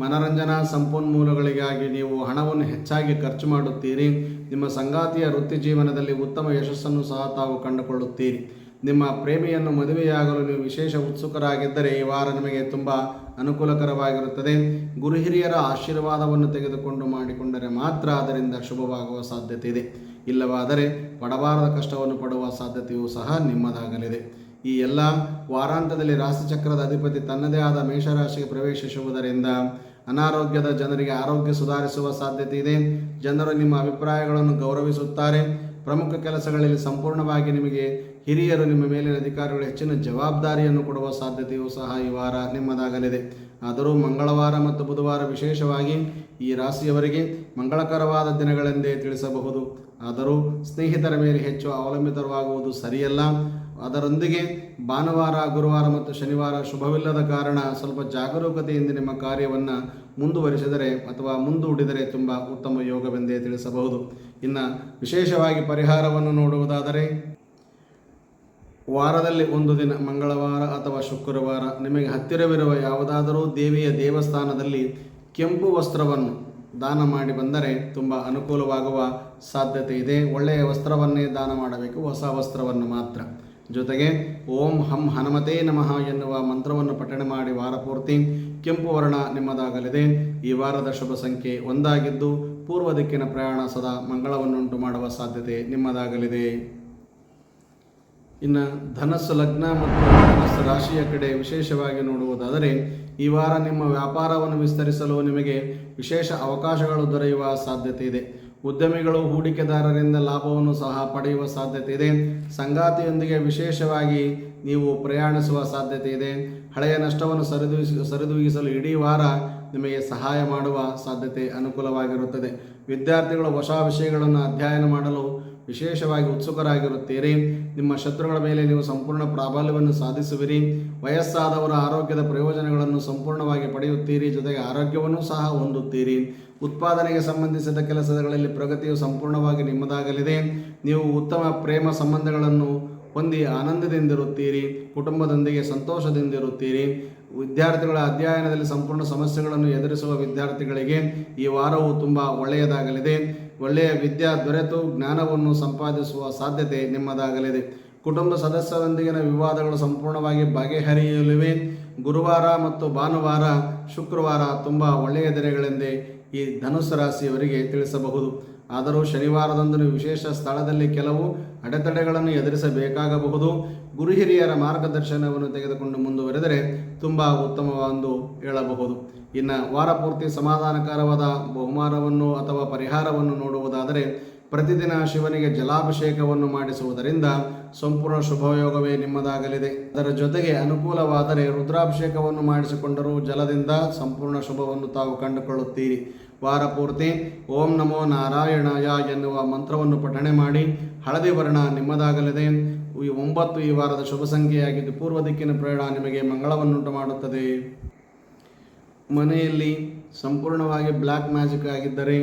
ಮನರಂಜನಾ ಸಂಪನ್ಮೂಲಗಳಿಗಾಗಿ ನೀವು ಹಣವನ್ನು ಹೆಚ್ಚಾಗಿ ಖರ್ಚು ಮಾಡುತ್ತೀರಿ. ನಿಮ್ಮ ಸಂಗಾತಿಯ ವೃತ್ತಿ ಜೀವನದಲ್ಲಿ ಉತ್ತಮ ಯಶಸ್ಸನ್ನು ಸಹ ತಾವು ಕಂಡುಕೊಳ್ಳುತ್ತೀರಿ. ನಿಮ್ಮ ಪ್ರೇಮಿಯನ್ನು ಮದುವೆಯಾಗಲು ನೀವು ವಿಶೇಷ ಉತ್ಸುಕರಾಗಿದ್ದರೆ ಈ ವಾರ ನಿಮಗೆ ತುಂಬ ಅನುಕೂಲಕರವಾಗಿರುತ್ತದೆ. ಗುರು ಹಿರಿಯರ ಆಶೀರ್ವಾದವನ್ನು ತೆಗೆದುಕೊಂಡು ಮಾಡಿಕೊಂಡರೆ ಮಾತ್ರ ಅದರಿಂದ ಶುಭವಾಗುವ ಸಾಧ್ಯತೆ ಇದೆ. ಇಲ್ಲವಾದರೆ ಪಡಬಾರದ ಕಷ್ಟವನ್ನು ಪಡುವ ಸಾಧ್ಯತೆಯೂ ಸಹ ನಿಮ್ಮದಾಗಲಿದೆ. ಈ ಎಲ್ಲ ವಾರಾಂತ್ಯದಲ್ಲಿ ರಾಶಿಚಕ್ರದ ಅಧಿಪತಿ ತನ್ನದೇ ಆದ ಮೇಷರಾಶಿಗೆ ಪ್ರವೇಶಿಸುವುದರಿಂದ ಅನಾರೋಗ್ಯದ ಜನರಿಗೆ ಆರೋಗ್ಯ ಸುಧಾರಿಸುವ ಸಾಧ್ಯತೆ ಇದೆ. ಜನರು ನಿಮ್ಮ ಅಭಿಪ್ರಾಯಗಳನ್ನು ಗೌರವಿಸುತ್ತಾರೆ. ಪ್ರಮುಖ ಕೆಲಸಗಳಲ್ಲಿ ಸಂಪೂರ್ಣವಾಗಿ ನಿಮಗೆ ಹಿರಿಯರು ನಿಮ್ಮ ಮೇಲಿನ ಅಧಿಕಾರಿಗಳು ಹೆಚ್ಚಿನ ಜವಾಬ್ದಾರಿಯನ್ನು ಕೊಡುವ ಸಾಧ್ಯತೆಯೂ ಸಹ ಈ ವಾರ ನಿಮ್ಮದಾಗಲಿದೆ. ಆದರೂ ಮಂಗಳವಾರ ಮತ್ತು ಬುಧವಾರ ವಿಶೇಷವಾಗಿ ಈ ರಾಶಿಯವರಿಗೆ ಮಂಗಳಕರವಾದ ದಿನಗಳೆಂದೇ ತಿಳಿಸಬಹುದು. ಆದರೂ ಸ್ನೇಹಿತರ ಮೇಲೆ ಹೆಚ್ಚು ಅವಲಂಬಿತವಾಗುವುದು ಸರಿಯಲ್ಲ. ಅದರೊಂದಿಗೆ ಭಾನುವಾರ, ಗುರುವಾರ ಮತ್ತು ಶನಿವಾರ ಶುಭವಿಲ್ಲದ ಕಾರಣ ಸ್ವಲ್ಪ ಜಾಗರೂಕತೆಯಿಂದ ನಿಮ್ಮ ಕಾರ್ಯವನ್ನು ಮುಂದುವರಿಸಿದರೆ ಅಥವಾ ಮುಂದೂಡಿದರೆ ತುಂಬ ಉತ್ತಮ ಯೋಗವೆಂದೇ ತಿಳಿಸಬಹುದು. ಇನ್ನು ವಿಶೇಷವಾಗಿ ಪರಿಹಾರವನ್ನು ನೋಡುವುದಾದರೆ, ವಾರದಲ್ಲಿ ಒಂದು ದಿನ, ಮಂಗಳವಾರ ಅಥವಾ ಶುಕ್ರವಾರ ನಿಮಗೆ ಹತ್ತಿರವಿರುವ ಯಾವುದಾದರೂ ದೇವಿಯ ದೇವಸ್ಥಾನದಲ್ಲಿ ಕೆಂಪು ವಸ್ತ್ರವನ್ನು ದಾನ ಮಾಡಿ ಬಂದರೆ ತುಂಬ ಅನುಕೂಲವಾಗುವ ಸಾಧ್ಯತೆ ಇದೆ. ಒಳ್ಳೆಯ ವಸ್ತ್ರವನ್ನೇ ದಾನ ಮಾಡಬೇಕು, ಹೊಸ ವಸ್ತ್ರವನ್ನು ಮಾತ್ರ. ಜೊತೆಗೆ ಓಂ ಹಂ ಹನುಮತೇ ನಮಃ ಎನ್ನುವ ಮಂತ್ರವನ್ನು ಪಠಣೆ ಮಾಡಿ ವಾರ ಪೂರ್ತಿ ಕೆಂಪು ವರ್ಣ ನಿಮ್ಮದಾಗಲಿದೆ. ಈ ವಾರದ ಶುಭ ಸಂಖ್ಯೆ ಒಂದಾಗಿದ್ದು ಪೂರ್ವ ದಿಕ್ಕಿನ ಪ್ರಯಾಣ ಸದಾ ಮಂಗಳವನ್ನುಂಟು ಮಾಡುವ ಸಾಧ್ಯತೆ ನಿಮ್ಮದಾಗಲಿದೆ. ಇನ್ನು ಧನಸ್ಸು ಲಗ್ನ ಮತ್ತು ಧನಸ್ಸು ರಾಶಿಯ ಕಡೆ ವಿಶೇಷವಾಗಿ ನೋಡುವುದಾದರೆ ಈ ವಾರ ನಿಮ್ಮ ವ್ಯಾಪಾರವನ್ನು ವಿಸ್ತರಿಸಲು ನಿಮಗೆ ವಿಶೇಷ ಅವಕಾಶಗಳು ದೊರೆಯುವ ಸಾಧ್ಯತೆ ಇದೆ. ಉದ್ಯಮಿಗಳು ಹೂಡಿಕೆದಾರರಿಂದ ಲಾಭವನ್ನು ಸಹ ಪಡೆಯುವ ಸಾಧ್ಯತೆ ಇದೆ. ಸಂಗಾತಿಯೊಂದಿಗೆ ವಿಶೇಷವಾಗಿ ನೀವು ಪ್ರಯಾಣಿಸುವ ಸಾಧ್ಯತೆ ಇದೆ. ಹಳೆಯ ನಷ್ಟವನ್ನು ಸರಿದೂಗಿಸಿ, ಸರಿದೂಗಿಸಲು ಇಡೀ ವಾರ ನಿಮಗೆ ಸಹಾಯ ಮಾಡುವ ಸಾಧ್ಯತೆ ಅನುಕೂಲವಾಗಿರುತ್ತದೆ. ವಿದ್ಯಾರ್ಥಿಗಳು ಹೊಸ ವಿಷಯಗಳನ್ನು ಅಧ್ಯಯನ ಮಾಡಲು ವಿಶೇಷವಾಗಿ ಉತ್ಸುಕರಾಗಿರುತ್ತೀರಿ. ನಿಮ್ಮ ಶತ್ರುಗಳ ಮೇಲೆ ನೀವು ಸಂಪೂರ್ಣ ಪ್ರಾಬಲ್ಯವನ್ನು ಸಾಧಿಸುವಿರಿ. ವಯಸ್ಸಾದವರ ಆರೋಗ್ಯದ ಪ್ರಯೋಜನಗಳನ್ನು ಸಂಪೂರ್ಣವಾಗಿ ಪಡೆಯುತ್ತೀರಿ. ಜೊತೆಗೆ ಆರೋಗ್ಯವನ್ನು ಸಹ ಹೊಂದುತ್ತೀರಿ. ಉತ್ಪಾದನೆಗೆ ಸಂಬಂಧಿಸಿದ ಕೆಲಸಗಳಲ್ಲಿ ಪ್ರಗತಿಯು ಸಂಪೂರ್ಣವಾಗಿ ನಿಮ್ಮದಾಗಲಿದೆ. ನೀವು ಉತ್ತಮ ಪ್ರೇಮ ಸಂಬಂಧಗಳನ್ನು ಹೊಂದಿ ಆನಂದದಿಂದಿರುತ್ತೀರಿ. ಕುಟುಂಬದೊಂದಿಗೆ ಸಂತೋಷದಿಂದಿರುತ್ತೀರಿ. ವಿದ್ಯಾರ್ಥಿಗಳ ಅಧ್ಯಯನದಲ್ಲಿ ಸಂಪೂರ್ಣ ಸಮಸ್ಯೆಗಳನ್ನು ಎದುರಿಸುವ ವಿದ್ಯಾರ್ಥಿಗಳಿಗೆ ಈ ವಾರವು ತುಂಬ ಒಳ್ಳೆಯದಾಗಲಿದೆ. ಒಳ್ಳೆಯ ವಿದ್ಯಾ ದೊರೆತು ಜ್ಞಾನವನ್ನು ಸಂಪಾದಿಸುವ ಸಾಧ್ಯತೆ ನಿಮ್ಮದಾಗಲಿದೆ. ಕುಟುಂಬ ಸದಸ್ಯರೊಂದಿಗಿನ ವಿವಾದಗಳು ಸಂಪೂರ್ಣವಾಗಿ ಬಗೆಹರಿಯಲಿವೆ. ಗುರುವಾರ ಮತ್ತು ಭಾನುವಾರ, ಶುಕ್ರವಾರ ತುಂಬ ಒಳ್ಳೆಯ ದಿನಗಳೆಂದೇ ಈ ಧನುಸ್ಸು ರಾಶಿಯವರಿಗೆ ತಿಳಿಸಬಹುದು. ಆದರೂ ಶನಿವಾರದಂದು ವಿಶೇಷ ಸ್ಥಳದಲ್ಲಿ ಕೆಲವು ಅಡೆತಡೆಗಳನ್ನು ಎದುರಿಸಬೇಕಾಗಬಹುದು. ಗುರು ಹಿರಿಯರ ಮಾರ್ಗದರ್ಶನವನ್ನು ತೆಗೆದುಕೊಂಡು ಮುಂದುವರೆದರೆ ತುಂಬ ಉತ್ತಮವೆಂದು ಹೇಳಬಹುದು. ಇನ್ನು ವಾರ ಪೂರ್ತಿ ಸಮಾಧಾನಕರವಾದ ಬಹುಮಾನವನ್ನು ಅಥವಾ ಪರಿಹಾರವನ್ನು ನೋಡುವುದಾದರೆ ಪ್ರತಿದಿನ ಶಿವನಿಗೆ ಜಲಾಭಿಷೇಕವನ್ನು ಮಾಡಿಸುವುದರಿಂದ ಸಂಪೂರ್ಣ ಶುಭಯೋಗವೇ ನಿಮ್ಮದಾಗಲಿದೆ. ಅದರ ಜೊತೆಗೆ ಅನುಕೂಲವಾದರೆ ರುದ್ರಾಭಿಷೇಕವನ್ನು ಮಾಡಿಸಿಕೊಂಡರೂ ಜಲದಿಂದ ಸಂಪೂರ್ಣ ಶುಭವನ್ನು ತಾವು ಕಂಡುಕೊಳ್ಳುತ್ತೀರಿ. ವಾರ ಪೂರ್ತಿ ಓಂ ನಮೋ ನಾರಾಯಣಾಯ ಎನ್ನುವ ಮಂತ್ರವನ್ನು ಪಠಣೆ ಮಾಡಿ ಹಳದಿ ವರ್ಣ ನಿಮ್ಮದಾಗಲಿದೆ. ಈ ಒಂಬತ್ತು ಈ ವಾರದ ಶುಭ ಸಂಖ್ಯೆಯಾಗಿದ್ದು ಪೂರ್ವ ದಿಕ್ಕಿನ ಪ್ರಯಾಣ ನಿಮಗೆ ಮಂಗಳವನ್ನುಂಟು ಮಾಡುತ್ತದೆ. ಮನೆಯಲ್ಲಿ ಸಂಪೂರ್ಣವಾಗಿ ಬ್ಲ್ಯಾಕ್ ಮ್ಯಾಜಿಕ್ ಆಗಿದ್ದರೆ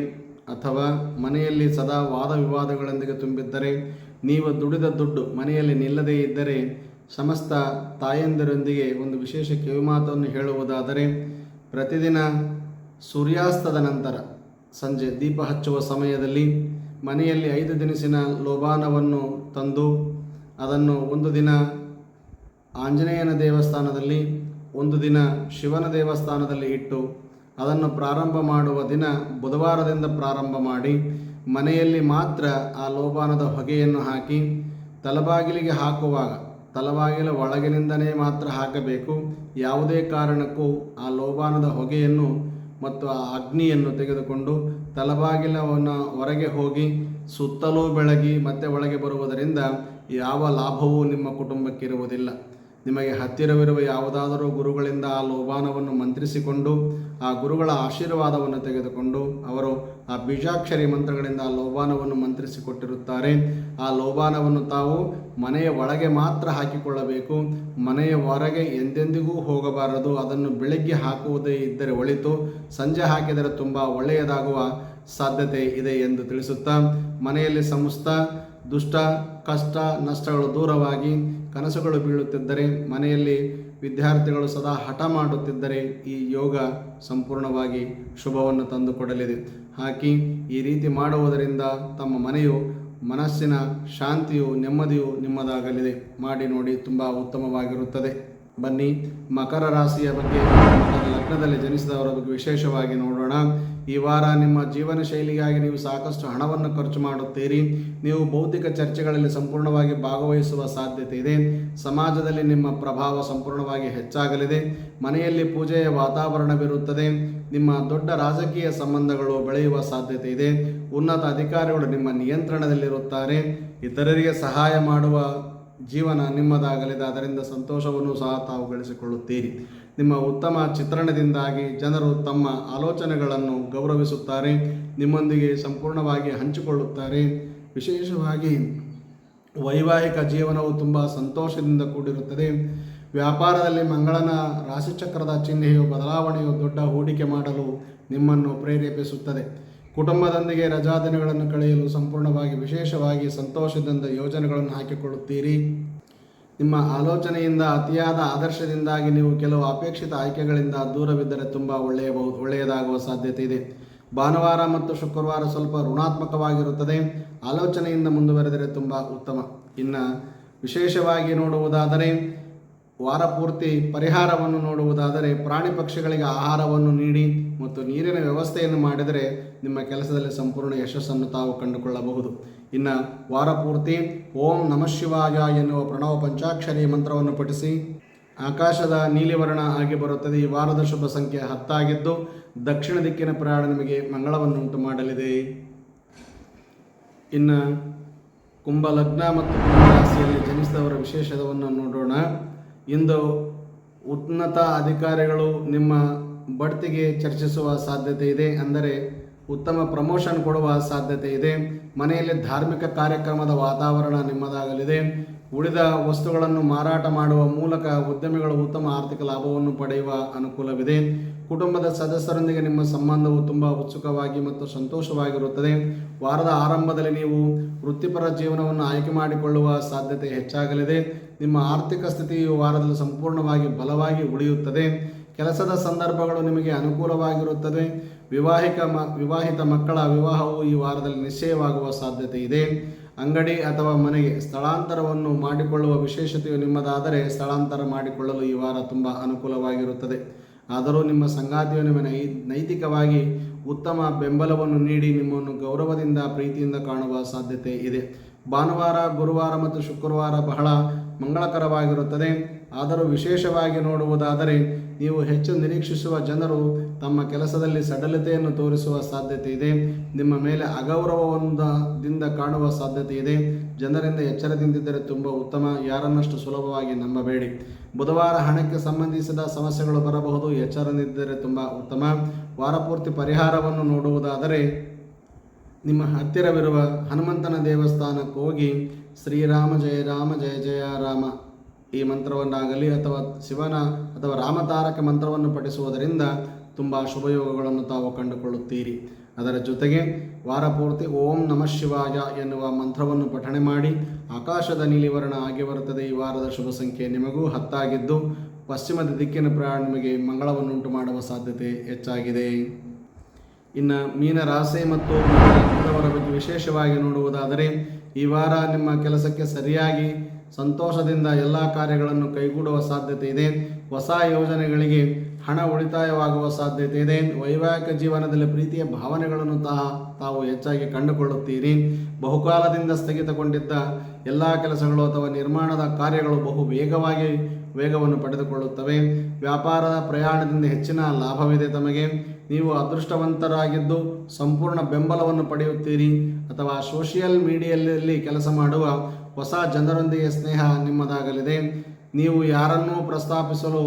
ಅಥವಾ ಮನೆಯಲ್ಲಿ ಸದಾ ವಾದ ವಿವಾದಗಳೊಂದಿಗೆ ತುಂಬಿದ್ದರೆ, ನೀವು ದುಡಿದ ದುಡ್ಡು ಮನೆಯಲ್ಲಿ ನಿಲ್ಲದೇ ಇದ್ದರೆ ಸಮಸ್ತ ತಾಯಂದಿರೊಂದಿಗೆ ಒಂದು ವಿಶೇಷ ಕಿವಿಮಾತನ್ನು ಹೇಳುವುದಾದರೆ, ಪ್ರತಿದಿನ ಸೂರ್ಯಾಸ್ತದ ನಂತರ ಸಂಜೆ ದೀಪ ಹಚ್ಚುವ ಸಮಯದಲ್ಲಿ ಮನೆಯಲ್ಲಿ ಐದು ದಿನಸಿನ ಲೋಬಾನವನ್ನು ತಂದು ಅದನ್ನು ಒಂದು ದಿನ ಆಂಜನೇಯನ ದೇವಸ್ಥಾನದಲ್ಲಿ, ಒಂದು ದಿನ ಶಿವನ ದೇವಸ್ಥಾನದಲ್ಲಿ ಇಟ್ಟು, ಅದನ್ನು ಪ್ರಾರಂಭ ಮಾಡುವ ದಿನ ಬುಧವಾರದಿಂದ ಪ್ರಾರಂಭ ಮಾಡಿ, ಮನೆಯಲ್ಲಿ ಮಾತ್ರ ಆ ಲೋಬಾನದ ಹೊಗೆಯನ್ನು ಹಾಕಿ, ತಲಬಾಗಿಲಿಗೆ ಹಾಕುವಾಗ, ತಲಬಾಗಿಲ ಒಳಗಿನಿಂದನೇ ಮಾತ್ರ ಹಾಕಬೇಕು. ಯಾವುದೇ ಕಾರಣಕ್ಕೂ ಆ ಲೋಬಾನದ ಹೊಗೆಯನ್ನು ಮತ್ತು ಆ ಅಗ್ನಿಯನ್ನು ತೆಗೆದುಕೊಂಡು ತಲಬಾಗಿಲವನ್ನು ಹೊರಗೆ ಹೋಗಿ ಸುತ್ತಲೂ ಬೆಳಗಿ ಮತ್ತೆ ಒಳಗೆ ಬರುವುದರಿಂದ ಯಾವ ಲಾಭವೂ ನಿಮ್ಮ ಕುಟುಂಬಕ್ಕಿರುವುದಿಲ್ಲ. ನಿಮಗೆ ಹತ್ತಿರವಿರುವ ಯಾವುದಾದರೂ ಗುರುಗಳಿಂದ ಆ ಲೋಭಾನವನ್ನು ಮಂತ್ರಿಸಿಕೊಂಡು, ಆ ಗುರುಗಳ ಆಶೀರ್ವಾದವನ್ನು ತೆಗೆದುಕೊಂಡು ಅವರು ಆ ಬೀಜಾಕ್ಷರಿ ಮಂತ್ರಗಳಿಂದ ಆ ಲೋಭಾನವನ್ನು ಮಂತ್ರಿಸಿಕೊಟ್ಟಿರುತ್ತಾರೆ. ಆ ಲೋಭಾನವನ್ನು ತಾವು ಮನೆಯ ಒಳಗೆ ಮಾತ್ರ ಹಾಕಿಕೊಳ್ಳಬೇಕು. ಮನೆಯ ಹೊರಗೆ ಎಂದೆಂದಿಗೂ ಹೋಗಬಾರದು. ಅದನ್ನು ಬೆಳಗ್ಗೆ ಹಾಕುವುದೇ ಇದ್ದರೆ ಒಳಿತು, ಸಂಜೆ ಹಾಕಿದರೆ ತುಂಬ ಒಳ್ಳೆಯದಾಗುವ ಸಾಧ್ಯತೆ ಇದೆ ಎಂದು ತಿಳಿಸುತ್ತಾ ಮನೆಯಲ್ಲಿ ಸಮಸ್ತ ದುಷ್ಟ, ಕಷ್ಟ, ನಷ್ಟಗಳು ದೂರವಾಗಿ ಕನಸುಗಳು ಬೀಳುತ್ತಿದ್ದರೆ, ಮನೆಯಲ್ಲಿ ವಿದ್ಯಾರ್ಥಿಗಳು ಸದಾ ಹಠ ಮಾಡುತ್ತಿದ್ದರೆ ಈ ಯೋಗ ಸಂಪೂರ್ಣವಾಗಿ ಶುಭವನ್ನು ತಂದುಕೊಡಲಿದೆ. ಹಾಕಿ ಈ ರೀತಿ ಮಾಡುವುದರಿಂದ ತಮ್ಮ ಮನೆಯು ಮನಸ್ಸಿನ ಶಾಂತಿಯು ನೆಮ್ಮದಿಯು ನಿಮ್ಮದಾಗಲಿದೆ. ಮಾಡಿ ನೋಡಿ, ತುಂಬ ಉತ್ತಮವಾಗಿರುತ್ತದೆ. ಬನ್ನಿ, ಮಕರ ರಾಶಿಯ ಬಗ್ಗೆ ಲಗ್ನದಲ್ಲಿ ಜನಿಸಿದವರ ಬಗ್ಗೆ ವಿಶೇಷವಾಗಿ ನೋಡೋಣ. ಈ ವಾರ ನಿಮ್ಮ ಜೀವನ ಶೈಲಿಗಾಗಿ ನೀವು ಸಾಕಷ್ಟು ಹಣವನ್ನು ಖರ್ಚು ಮಾಡುತ್ತೀರಿ. ನೀವು ಭೌತಿಕ ಚರ್ಚೆಗಳಲ್ಲಿ ಸಂಪೂರ್ಣವಾಗಿ ಭಾಗವಹಿಸುವ ಸಾಧ್ಯತೆ ಇದೆ. ಸಮಾಜದಲ್ಲಿ ನಿಮ್ಮ ಪ್ರಭಾವ ಸಂಪೂರ್ಣವಾಗಿ ಹೆಚ್ಚಾಗಲಿದೆ. ಮನೆಯಲ್ಲಿ ಪೂಜೆಯ ವಾತಾವರಣವಿರುತ್ತದೆ ನಿಮ್ಮ ದೊಡ್ಡ ರಾಜಕೀಯ ಸಂಬಂಧಗಳು ಬೆಳೆಯುವ ಸಾಧ್ಯತೆ ಇದೆ. ಉನ್ನತ ಅಧಿಕಾರಿಗಳು ನಿಮ್ಮ ನಿಯಂತ್ರಣದಲ್ಲಿರುತ್ತಾರೆ. ಇತರರಿಗೆ ಸಹಾಯ ಮಾಡುವ ಜೀವನ ನಿಮ್ಮದಾಗಲಿದೆ. ಅದರಿಂದ ಸಂತೋಷವನ್ನು ಸಹ ತಾವು ಗಳಿಸಿಕೊಳ್ಳುತ್ತೀರಿ. ನಿಮ್ಮ ಉತ್ತಮ ಚಿತ್ರಣದಿಂದಾಗಿ ಜನರು ತಮ್ಮ ಆಲೋಚನೆಗಳನ್ನು ಗೌರವಿಸುತ್ತಾರೆ, ನಿಮ್ಮೊಂದಿಗೆ ಸಂಪೂರ್ಣವಾಗಿ ಹಂಚಿಕೊಳ್ಳುತ್ತಾರೆ. ವಿಶೇಷವಾಗಿ ವೈವಾಹಿಕ ಜೀವನವು ತುಂಬ ಸಂತೋಷದಿಂದ ಕೂಡಿರುತ್ತದೆ. ವ್ಯಾಪಾರದಲ್ಲಿ ಮಂಗಳನ ರಾಶಿಚಕ್ರದ ಚಿಹ್ನೆಯು, ಬದಲಾವಣೆಯು ದೊಡ್ಡ ಹೂಡಿಕೆ ಮಾಡಲು ನಿಮ್ಮನ್ನು ಪ್ರೇರೇಪಿಸುತ್ತದೆ. ಕುಟುಂಬದೊಂದಿಗೆ ರಜಾದಿನಗಳನ್ನು ಕಳೆಯಲು ಸಂಪೂರ್ಣವಾಗಿ, ವಿಶೇಷವಾಗಿ ಸಂತೋಷದಿಂದ ಯೋಜನೆಗಳನ್ನು ಹಾಕಿಕೊಳ್ಳುತ್ತೀರಿ. ನಿಮ್ಮ ಆಲೋಚನೆಯಿಂದ, ಅತಿಯಾದ ಆದರ್ಶದಿಂದಾಗಿ ನೀವು ಕೆಲವು ಅಪೇಕ್ಷಿತ ಆಯ್ಕೆಗಳಿಂದ ದೂರವಿದ್ದರೆ ತುಂಬ ಒಳ್ಳೆಯಬಹುದು ಒಳ್ಳೆಯದಾಗುವ ಸಾಧ್ಯತೆ ಇದೆ. ಭಾನುವಾರ ಮತ್ತು ಶುಕ್ರವಾರ ಸ್ವಲ್ಪ ಋಣಾತ್ಮಕವಾಗಿರುತ್ತದೆ. ಆಲೋಚನೆಯಿಂದ ಮುಂದುವರೆದರೆ ತುಂಬ ಉತ್ತಮ. ಇನ್ನು ವಿಶೇಷವಾಗಿ ನೋಡುವುದಾದರೆ ವಾರ ಪೂರ್ತಿ ಪರಿಹಾರವನ್ನು ನೋಡುವುದಾದರೆ ಪ್ರಾಣಿ ಪಕ್ಷಿಗಳಿಗೆ ಆಹಾರವನ್ನು ನೀಡಿ ಮತ್ತು ನೀರಿನ ವ್ಯವಸ್ಥೆಯನ್ನು ಮಾಡಿದರೆ ನಿಮ್ಮ ಕೆಲಸದಲ್ಲಿ ಸಂಪೂರ್ಣ ಯಶಸ್ಸನ್ನು ತಾವು ಕಂಡುಕೊಳ್ಳಬಹುದು. ಇನ್ನು ವಾರಪೂರ್ತಿ ಓಂ ನಮಃ ಶಿವಾಯ ಎನ್ನುವ ಪ್ರಣವ ಪಂಚಾಕ್ಷರಿ ಮಂತ್ರವನ್ನು ಪಠಿಸಿ, ಆಕಾಶದ ನೀಲಿವರ್ಣ ಆಗಿ ಬರುತ್ತದೆ. ಈ ವಾರದ ಶುಭ ಸಂಖ್ಯೆ ಹತ್ತಾಗಿದ್ದು, ದಕ್ಷಿಣ ದಿಕ್ಕಿನ ಪ್ರಯಾಣ ನಿಮಗೆ ಮಂಗಳವನ್ನುಂಟು ಮಾಡಲಿದೆ. ಇನ್ನು ಕುಂಭ ಲಗ್ನ ಮತ್ತು ಕುಂಭ ರಾಶಿಯಲ್ಲಿ ಜನಿಸಿದವರ ವಿಶೇಷವನ್ನು ನೋಡೋಣ. ಇಂದು ಉನ್ನತ ಅಧಿಕಾರಿಗಳು ನಿಮ್ಮ ಬಡ್ತಿಗೆ ಚರ್ಚಿಸುವ ಸಾಧ್ಯತೆ ಇದೆ ಅಂದರೆ ಉತ್ತಮ ಪ್ರಮೋಷನ್ ಕೊಡುವ ಸಾಧ್ಯತೆ ಇದೆ. ಮನೆಯಲ್ಲಿ ಧಾರ್ಮಿಕ ಕಾರ್ಯಕ್ರಮದ ವಾತಾವರಣ ನಿಮ್ಮದಾಗಲಿದೆ. ಉಳಿದ ವಸ್ತುಗಳನ್ನು ಮಾರಾಟ ಮಾಡುವ ಮೂಲಕ ಉದ್ಯಮಿಗಳು ಉತ್ತಮ ಆರ್ಥಿಕ ಲಾಭವನ್ನು ಪಡೆಯುವ ಅನುಕೂಲವಿದೆ. ಕುಟುಂಬದ ಸದಸ್ಯರೊಂದಿಗೆ ನಿಮ್ಮ ಸಂಬಂಧವು ತುಂಬ ಉತ್ಸುಕವಾಗಿ ಮತ್ತು ಸಂತೋಷವಾಗಿರುತ್ತದೆ. ವಾರದ ಆರಂಭದಲ್ಲಿ ನೀವು ವೃತ್ತಿಪರ ಜೀವನವನ್ನು ಆಯ್ಕೆ ಮಾಡಿಕೊಳ್ಳುವ ಸಾಧ್ಯತೆ ಹೆಚ್ಚಾಗಲಿದೆ. ನಿಮ್ಮ ಆರ್ಥಿಕ ಸ್ಥಿತಿಯು ವಾರದಲ್ಲಿ ಸಂಪೂರ್ಣವಾಗಿ ಬಲವಾಗಿ ಉಳಿಯುತ್ತದೆ. ಕೆಲಸದ ಸಂದರ್ಭಗಳು ನಿಮಗೆ ಅನುಕೂಲವಾಗಿರುತ್ತದೆ. ವಿವಾಹಿಕ ಮ, ವಿವಾಹಿತ ಮಕ್ಕಳ ವಿವಾಹವು ಈ ವಾರದಲ್ಲಿ ನಿಶ್ಚಯವಾಗುವ ಸಾಧ್ಯತೆ ಇದೆ. ಅಂಗಡಿ ಅಥವಾ ಮನೆಗೆ ಸ್ಥಳಾಂತರವನ್ನು ಮಾಡಿಕೊಳ್ಳುವ ವಿಶೇಷತೆಯು ನಿಮ್ಮದಾದರೆ ಸ್ಥಳಾಂತರ ಮಾಡಿಕೊಳ್ಳಲು ಈ ವಾರ ತುಂಬ ಅನುಕೂಲವಾಗಿರುತ್ತದೆ. ಆದರೂ ನಿಮ್ಮ ಸಂಗಾತಿಯು ನಿಮ್ಮ ನೈ, ನೈತಿಕವಾಗಿ ಉತ್ತಮ ಬೆಂಬಲವನ್ನು ನೀಡಿ ನಿಮ್ಮನ್ನು ಗೌರವದಿಂದ ಪ್ರೀತಿಯಿಂದ ಕಾಣುವ ಸಾಧ್ಯತೆ ಇದೆ. ಭಾನುವಾರ, ಗುರುವಾರ ಮತ್ತು ಶುಕ್ರವಾರ ಬಹಳ ಮಂಗಳಕರವಾಗಿರುತ್ತದೆ. ಆದರೂ ವಿಶೇಷವಾಗಿ ನೋಡುವುದಾದರೆ ನೀವು ಹೆಚ್ಚು ನಿರೀಕ್ಷಿಸುವ ಜನರು ತಮ್ಮ ಕೆಲಸದಲ್ಲಿ ಸಡಲತೆಯನ್ನು ತೋರಿಸುವ ಸಾಧ್ಯತೆ ಇದೆ. ನಿಮ್ಮ ಮೇಲೆ ಅಗೌರವದಿಂದ ಕಾಣುವ ಸಾಧ್ಯತೆ ಇದೆ. ಜನರಿಂದ ಎಚ್ಚರದಿಂದಿದ್ದರೆ ತುಂಬ ಉತ್ತಮ. ಯಾರನ್ನಷ್ಟು ಸುಲಭವಾಗಿ ನಂಬಬೇಡಿ. ಬುಧವಾರ ಹಣಕ್ಕೆ ಸಂಬಂಧಿಸಿದ ಸಮಸ್ಯೆಗಳು ಬರಬಹುದು. ಎಚ್ಚರದಿಂದಿದ್ದರೆ ತುಂಬ ಉತ್ತಮ. ವಾರಪೂರ್ತಿ ಪರಿಹಾರವನ್ನು ನೋಡುವುದಾದರೆ ನಿಮ್ಮ ಹತ್ತಿರವಿರುವ ಹನುಮಂತನ ದೇವಸ್ಥಾನಕ್ಕೆ ಹೋಗಿ ಶ್ರೀರಾಮ ಜಯ ರಾಮ ಜಯ ಜಯ ರಾಮ. ಈ ಮಂತ್ರವನ್ನಾಗಲಿ ಅಥವಾ ಶಿವನ ಅಥವಾ ರಾಮತಾರಕ ಮಂತ್ರವನ್ನು ಪಠಿಸುವುದರಿಂದ ತುಂಬ ಶುಭಯೋಗಗಳನ್ನು ತಾವು ಕಂಡುಕೊಳ್ಳುತ್ತೀರಿ. ಅದರ ಜೊತೆಗೆ ವಾರಪೂರ್ತಿ ಓಂ ನಮಃ ಶಿವಾಯ ಎನ್ನುವ ಮಂತ್ರವನ್ನು ಪಠಣೆ ಮಾಡಿ ಆಕಾಶದ ನೀಲಿವರ್ಣ ಆಗಿ ಬರುತ್ತದೆ. ಈ ವಾರದ ಶುಭ ಸಂಖ್ಯೆ ನಿಮಗೂ ಹತ್ತಾಗಿದ್ದು ಪಶ್ಚಿಮದ ದಿಕ್ಕಿನ ಪ್ರಯಾಣ ನಿಮಗೆ ಮಂಗಳವನ್ನುಂಟು ಮಾಡುವ ಸಾಧ್ಯತೆ ಹೆಚ್ಚಾಗಿದೆ. ಇನ್ನು ಮೀನ ಮತ್ತು ಮೀನ ವಿಶೇಷವಾಗಿ ನೋಡುವುದಾದರೆ, ಈ ವಾರ ನಿಮ್ಮ ಕೆಲಸಕ್ಕೆ ಸರಿಯಾಗಿ ಸಂತೋಷದಿಂದ ಎಲ್ಲ ಕಾರ್ಯಗಳನ್ನು ಕೈಗೂಡುವ ಸಾಧ್ಯತೆ ಇದೆ. ಹೊಸ ಯೋಜನೆಗಳಿಗೆ ಹಣ ಉಳಿತಾಯವಾಗುವ ಸಾಧ್ಯತೆ ಇದೆ. ವೈವಾಹಿಕ ಜೀವನದಲ್ಲಿ ಪ್ರೀತಿಯ ಭಾವನೆಗಳನ್ನು ತಹ ತಾವು ಹೆಚ್ಚಾಗಿ ಕಂಡುಕೊಳ್ಳುತ್ತೀರಿ. ಬಹುಕಾಲದಿಂದ ಸ್ಥಗಿತಗೊಂಡಿದ್ದ ಎಲ್ಲ ಕೆಲಸಗಳು ಅಥವಾ ನಿರ್ಮಾಣದ ಕಾರ್ಯಗಳು ಬಹು ವೇಗವಾಗಿ ವೇಗವನ್ನು ಪಡೆದುಕೊಳ್ಳುತ್ತವೆ. ವ್ಯಾಪಾರದ ಪ್ರಯಾಣದಿಂದ ಹೆಚ್ಚಿನ ಲಾಭವಿದೆ ತಮಗೆ. ನೀವು ಅದೃಷ್ಟವಂತರಾಗಿದ್ದು ಸಂಪೂರ್ಣ ಬೆಂಬಲವನ್ನು ಪಡೆಯುತ್ತೀರಿ. ಅಥವಾ ಸೋಷಿಯಲ್ ಮೀಡಿಯಲ್ಲಿ ಕೆಲಸ ಮಾಡುವ ಹೊಸ ಜನರೊಂದಿಗೆ ಸ್ನೇಹ ನಿಮ್ಮದಾಗಲಿದೆ. ನೀವು ಯಾರನ್ನೂ ಪ್ರಸ್ತಾಪಿಸಲು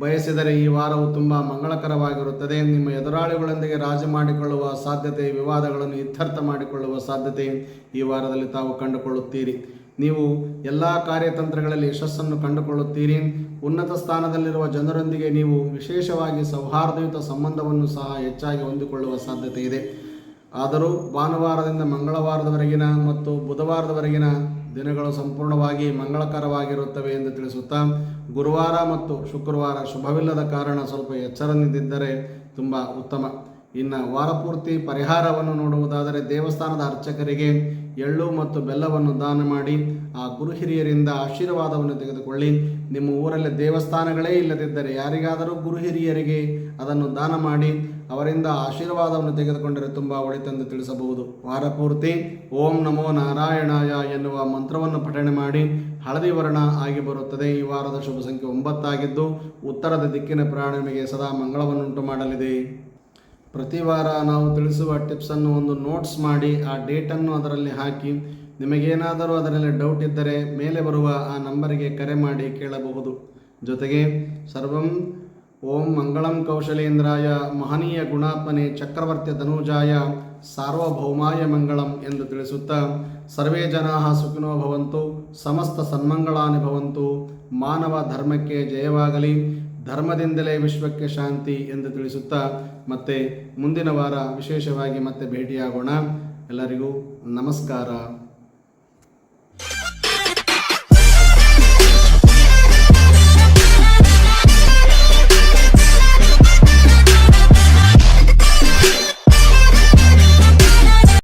ಬಯಸಿದರೆ ಈ ವಾರವು ತುಂಬ ಮಂಗಳಕರವಾಗಿರುತ್ತದೆ. ನಿಮ್ಮ ಎದುರಾಳಿಗಳೊಂದಿಗೆ ರಾಜಿ ಮಾಡಿಕೊಳ್ಳುವ ಸಾಧ್ಯತೆ, ವಿವಾದಗಳನ್ನು ಇತ್ಯರ್ಥ ಮಾಡಿಕೊಳ್ಳುವ ಸಾಧ್ಯತೆ ಈ ವಾರದಲ್ಲಿ ತಾವು ಕಂಡುಕೊಳ್ಳುತ್ತೀರಿ. ನೀವು ಎಲ್ಲ ಕಾರ್ಯತಂತ್ರಗಳಲ್ಲಿ ಯಶಸ್ಸನ್ನು ಕಂಡುಕೊಳ್ಳುತ್ತೀರಿ. ಉನ್ನತ ಸ್ಥಾನದಲ್ಲಿರುವ ಜನರೊಂದಿಗೆ ನೀವು ವಿಶೇಷವಾಗಿ ಸೌಹಾರ್ದಯುತ ಸಂಬಂಧವನ್ನು ಸಹ ಹೆಚ್ಚಾಗಿ ಹೊಂದಿಕೊಳ್ಳುವ ಸಾಧ್ಯತೆ ಇದೆ. ಆದರೂ ಭಾನುವಾರದಿಂದ ಮಂಗಳವಾರದವರೆಗಿನ ಮತ್ತು ಬುಧವಾರದವರೆಗಿನ ದಿನಗಳು ಸಂಪೂರ್ಣವಾಗಿ ಮಂಗಳಕರವಾಗಿರುತ್ತವೆ ಎಂದು ತಿಳಿಸುತ್ತಾ, ಗುರುವಾರ ಮತ್ತು ಶುಕ್ರವಾರ ಶುಭವಿಲ್ಲದ ಕಾರಣ ಸ್ವಲ್ಪ ಎಚ್ಚರದಿಂದಿದ್ದರೆ ತುಂಬ ಉತ್ತಮ. ಇನ್ನು ವಾರಪೂರ್ತಿ ಪರಿಹಾರವನ್ನು ನೋಡುವುದಾದರೆ ದೇವಸ್ಥಾನದ ಅರ್ಚಕರಿಗೆ ಎಳ್ಳು ಮತ್ತು ಬೆಲ್ಲವನ್ನು ದಾನ ಮಾಡಿ, ಆ ಗುರು ಹಿರಿಯರಿಂದ ಆಶೀರ್ವಾದವನ್ನು ತೆಗೆದುಕೊಳ್ಳಿ. ನಿಮ್ಮ ಊರಲ್ಲಿ ದೇವಸ್ಥಾನಗಳೇ ಇಲ್ಲದಿದ್ದರೆ ಯಾರಿಗಾದರೂ ಗುರು ಹಿರಿಯರಿಗೆ ಅದನ್ನು ದಾನ ಮಾಡಿ, ಅವರಿಂದ ಆಶೀರ್ವಾದವನ್ನು ತೆಗೆದುಕೊಂಡರೆ ತುಂಬ ಒಳಿತೆಂದು ತಿಳಿಸಬಹುದು. ವಾರಪೂರ್ತಿ ಓಂ ನಮೋ ನಾರಾಯಣಾಯ ಎನ್ನುವ ಮಂತ್ರವನ್ನು ಪಠಣೆ ಮಾಡಿ, ಹಳದಿ ವರ್ಣ ಆಗಿ ಬರುತ್ತದೆ. ಈ ವಾರದ ಶುಭ ಸಂಖ್ಯೆ ಒಂಬತ್ತಾಗಿದ್ದು, ಉತ್ತರದ ದಿಕ್ಕಿನ ಪ್ರಯಾಣ ನಿಮಗೆ ಸದಾ ಮಂಗಳವನ್ನುಂಟು ಮಾಡಲಿದೆ. ಪ್ರತಿ ವಾರ ನಾವು ತಿಳಿಸುವ ಟಿಪ್ಸನ್ನು ಒಂದು ನೋಟ್ಸ್ ಮಾಡಿ, ಆ ಡೇಟನ್ನು ಅದರಲ್ಲಿ ಹಾಕಿ, ನಿಮಗೇನಾದರೂ ಅದರಲ್ಲಿ ಡೌಟ್ ಇದ್ದರೆ ಮೇಲೆ ಬರುವ ಆ ನಂಬರಿಗೆ ಕರೆ ಮಾಡಿ ಕೇಳಬಹುದು. ಜೊತೆಗೆ, ಸರ್ವಂ ಓಂ ಮಂಗಳಂ ಕೌಶಲೇಂದ್ರಾಯ ಮಹನೀಯ ಗುಣಾತ್ಮನೆ ಚಕ್ರವರ್ತಿ ಧನುಜಾಯ ಸಾರ್ವಭೌಮಾಯ ಮಂಗಳಂ ಎಂದು ತಿಳಿಸುತ್ತಾ, ಸರ್ವೇ ಜನಾ ಸುಖಿನೋ ಭವಂತು, ಸಮಸ್ತ ಸನ್ಮಂಗಳಾನಿ ಭವಂತು ಮಾನವ ಧರ್ಮಕ್ಕೆ ಜಯವಾಗಲಿ. ಧರ್ಮದಿಂದಲೇ ವಿಶ್ವಕ್ಕೆ ಶಾಂತಿ ಎಂದು ತಿಳಿಸುತ್ತಾ ಮತ್ತೆ ಮುಂದಿನ ವಾರ ವಿಶೇಷವಾಗಿ ಮತ್ತೆ ಭೇಟಿಯಾಗೋಣ. ಎಲ್ಲರಿಗೂ ನಮಸ್ಕಾರ.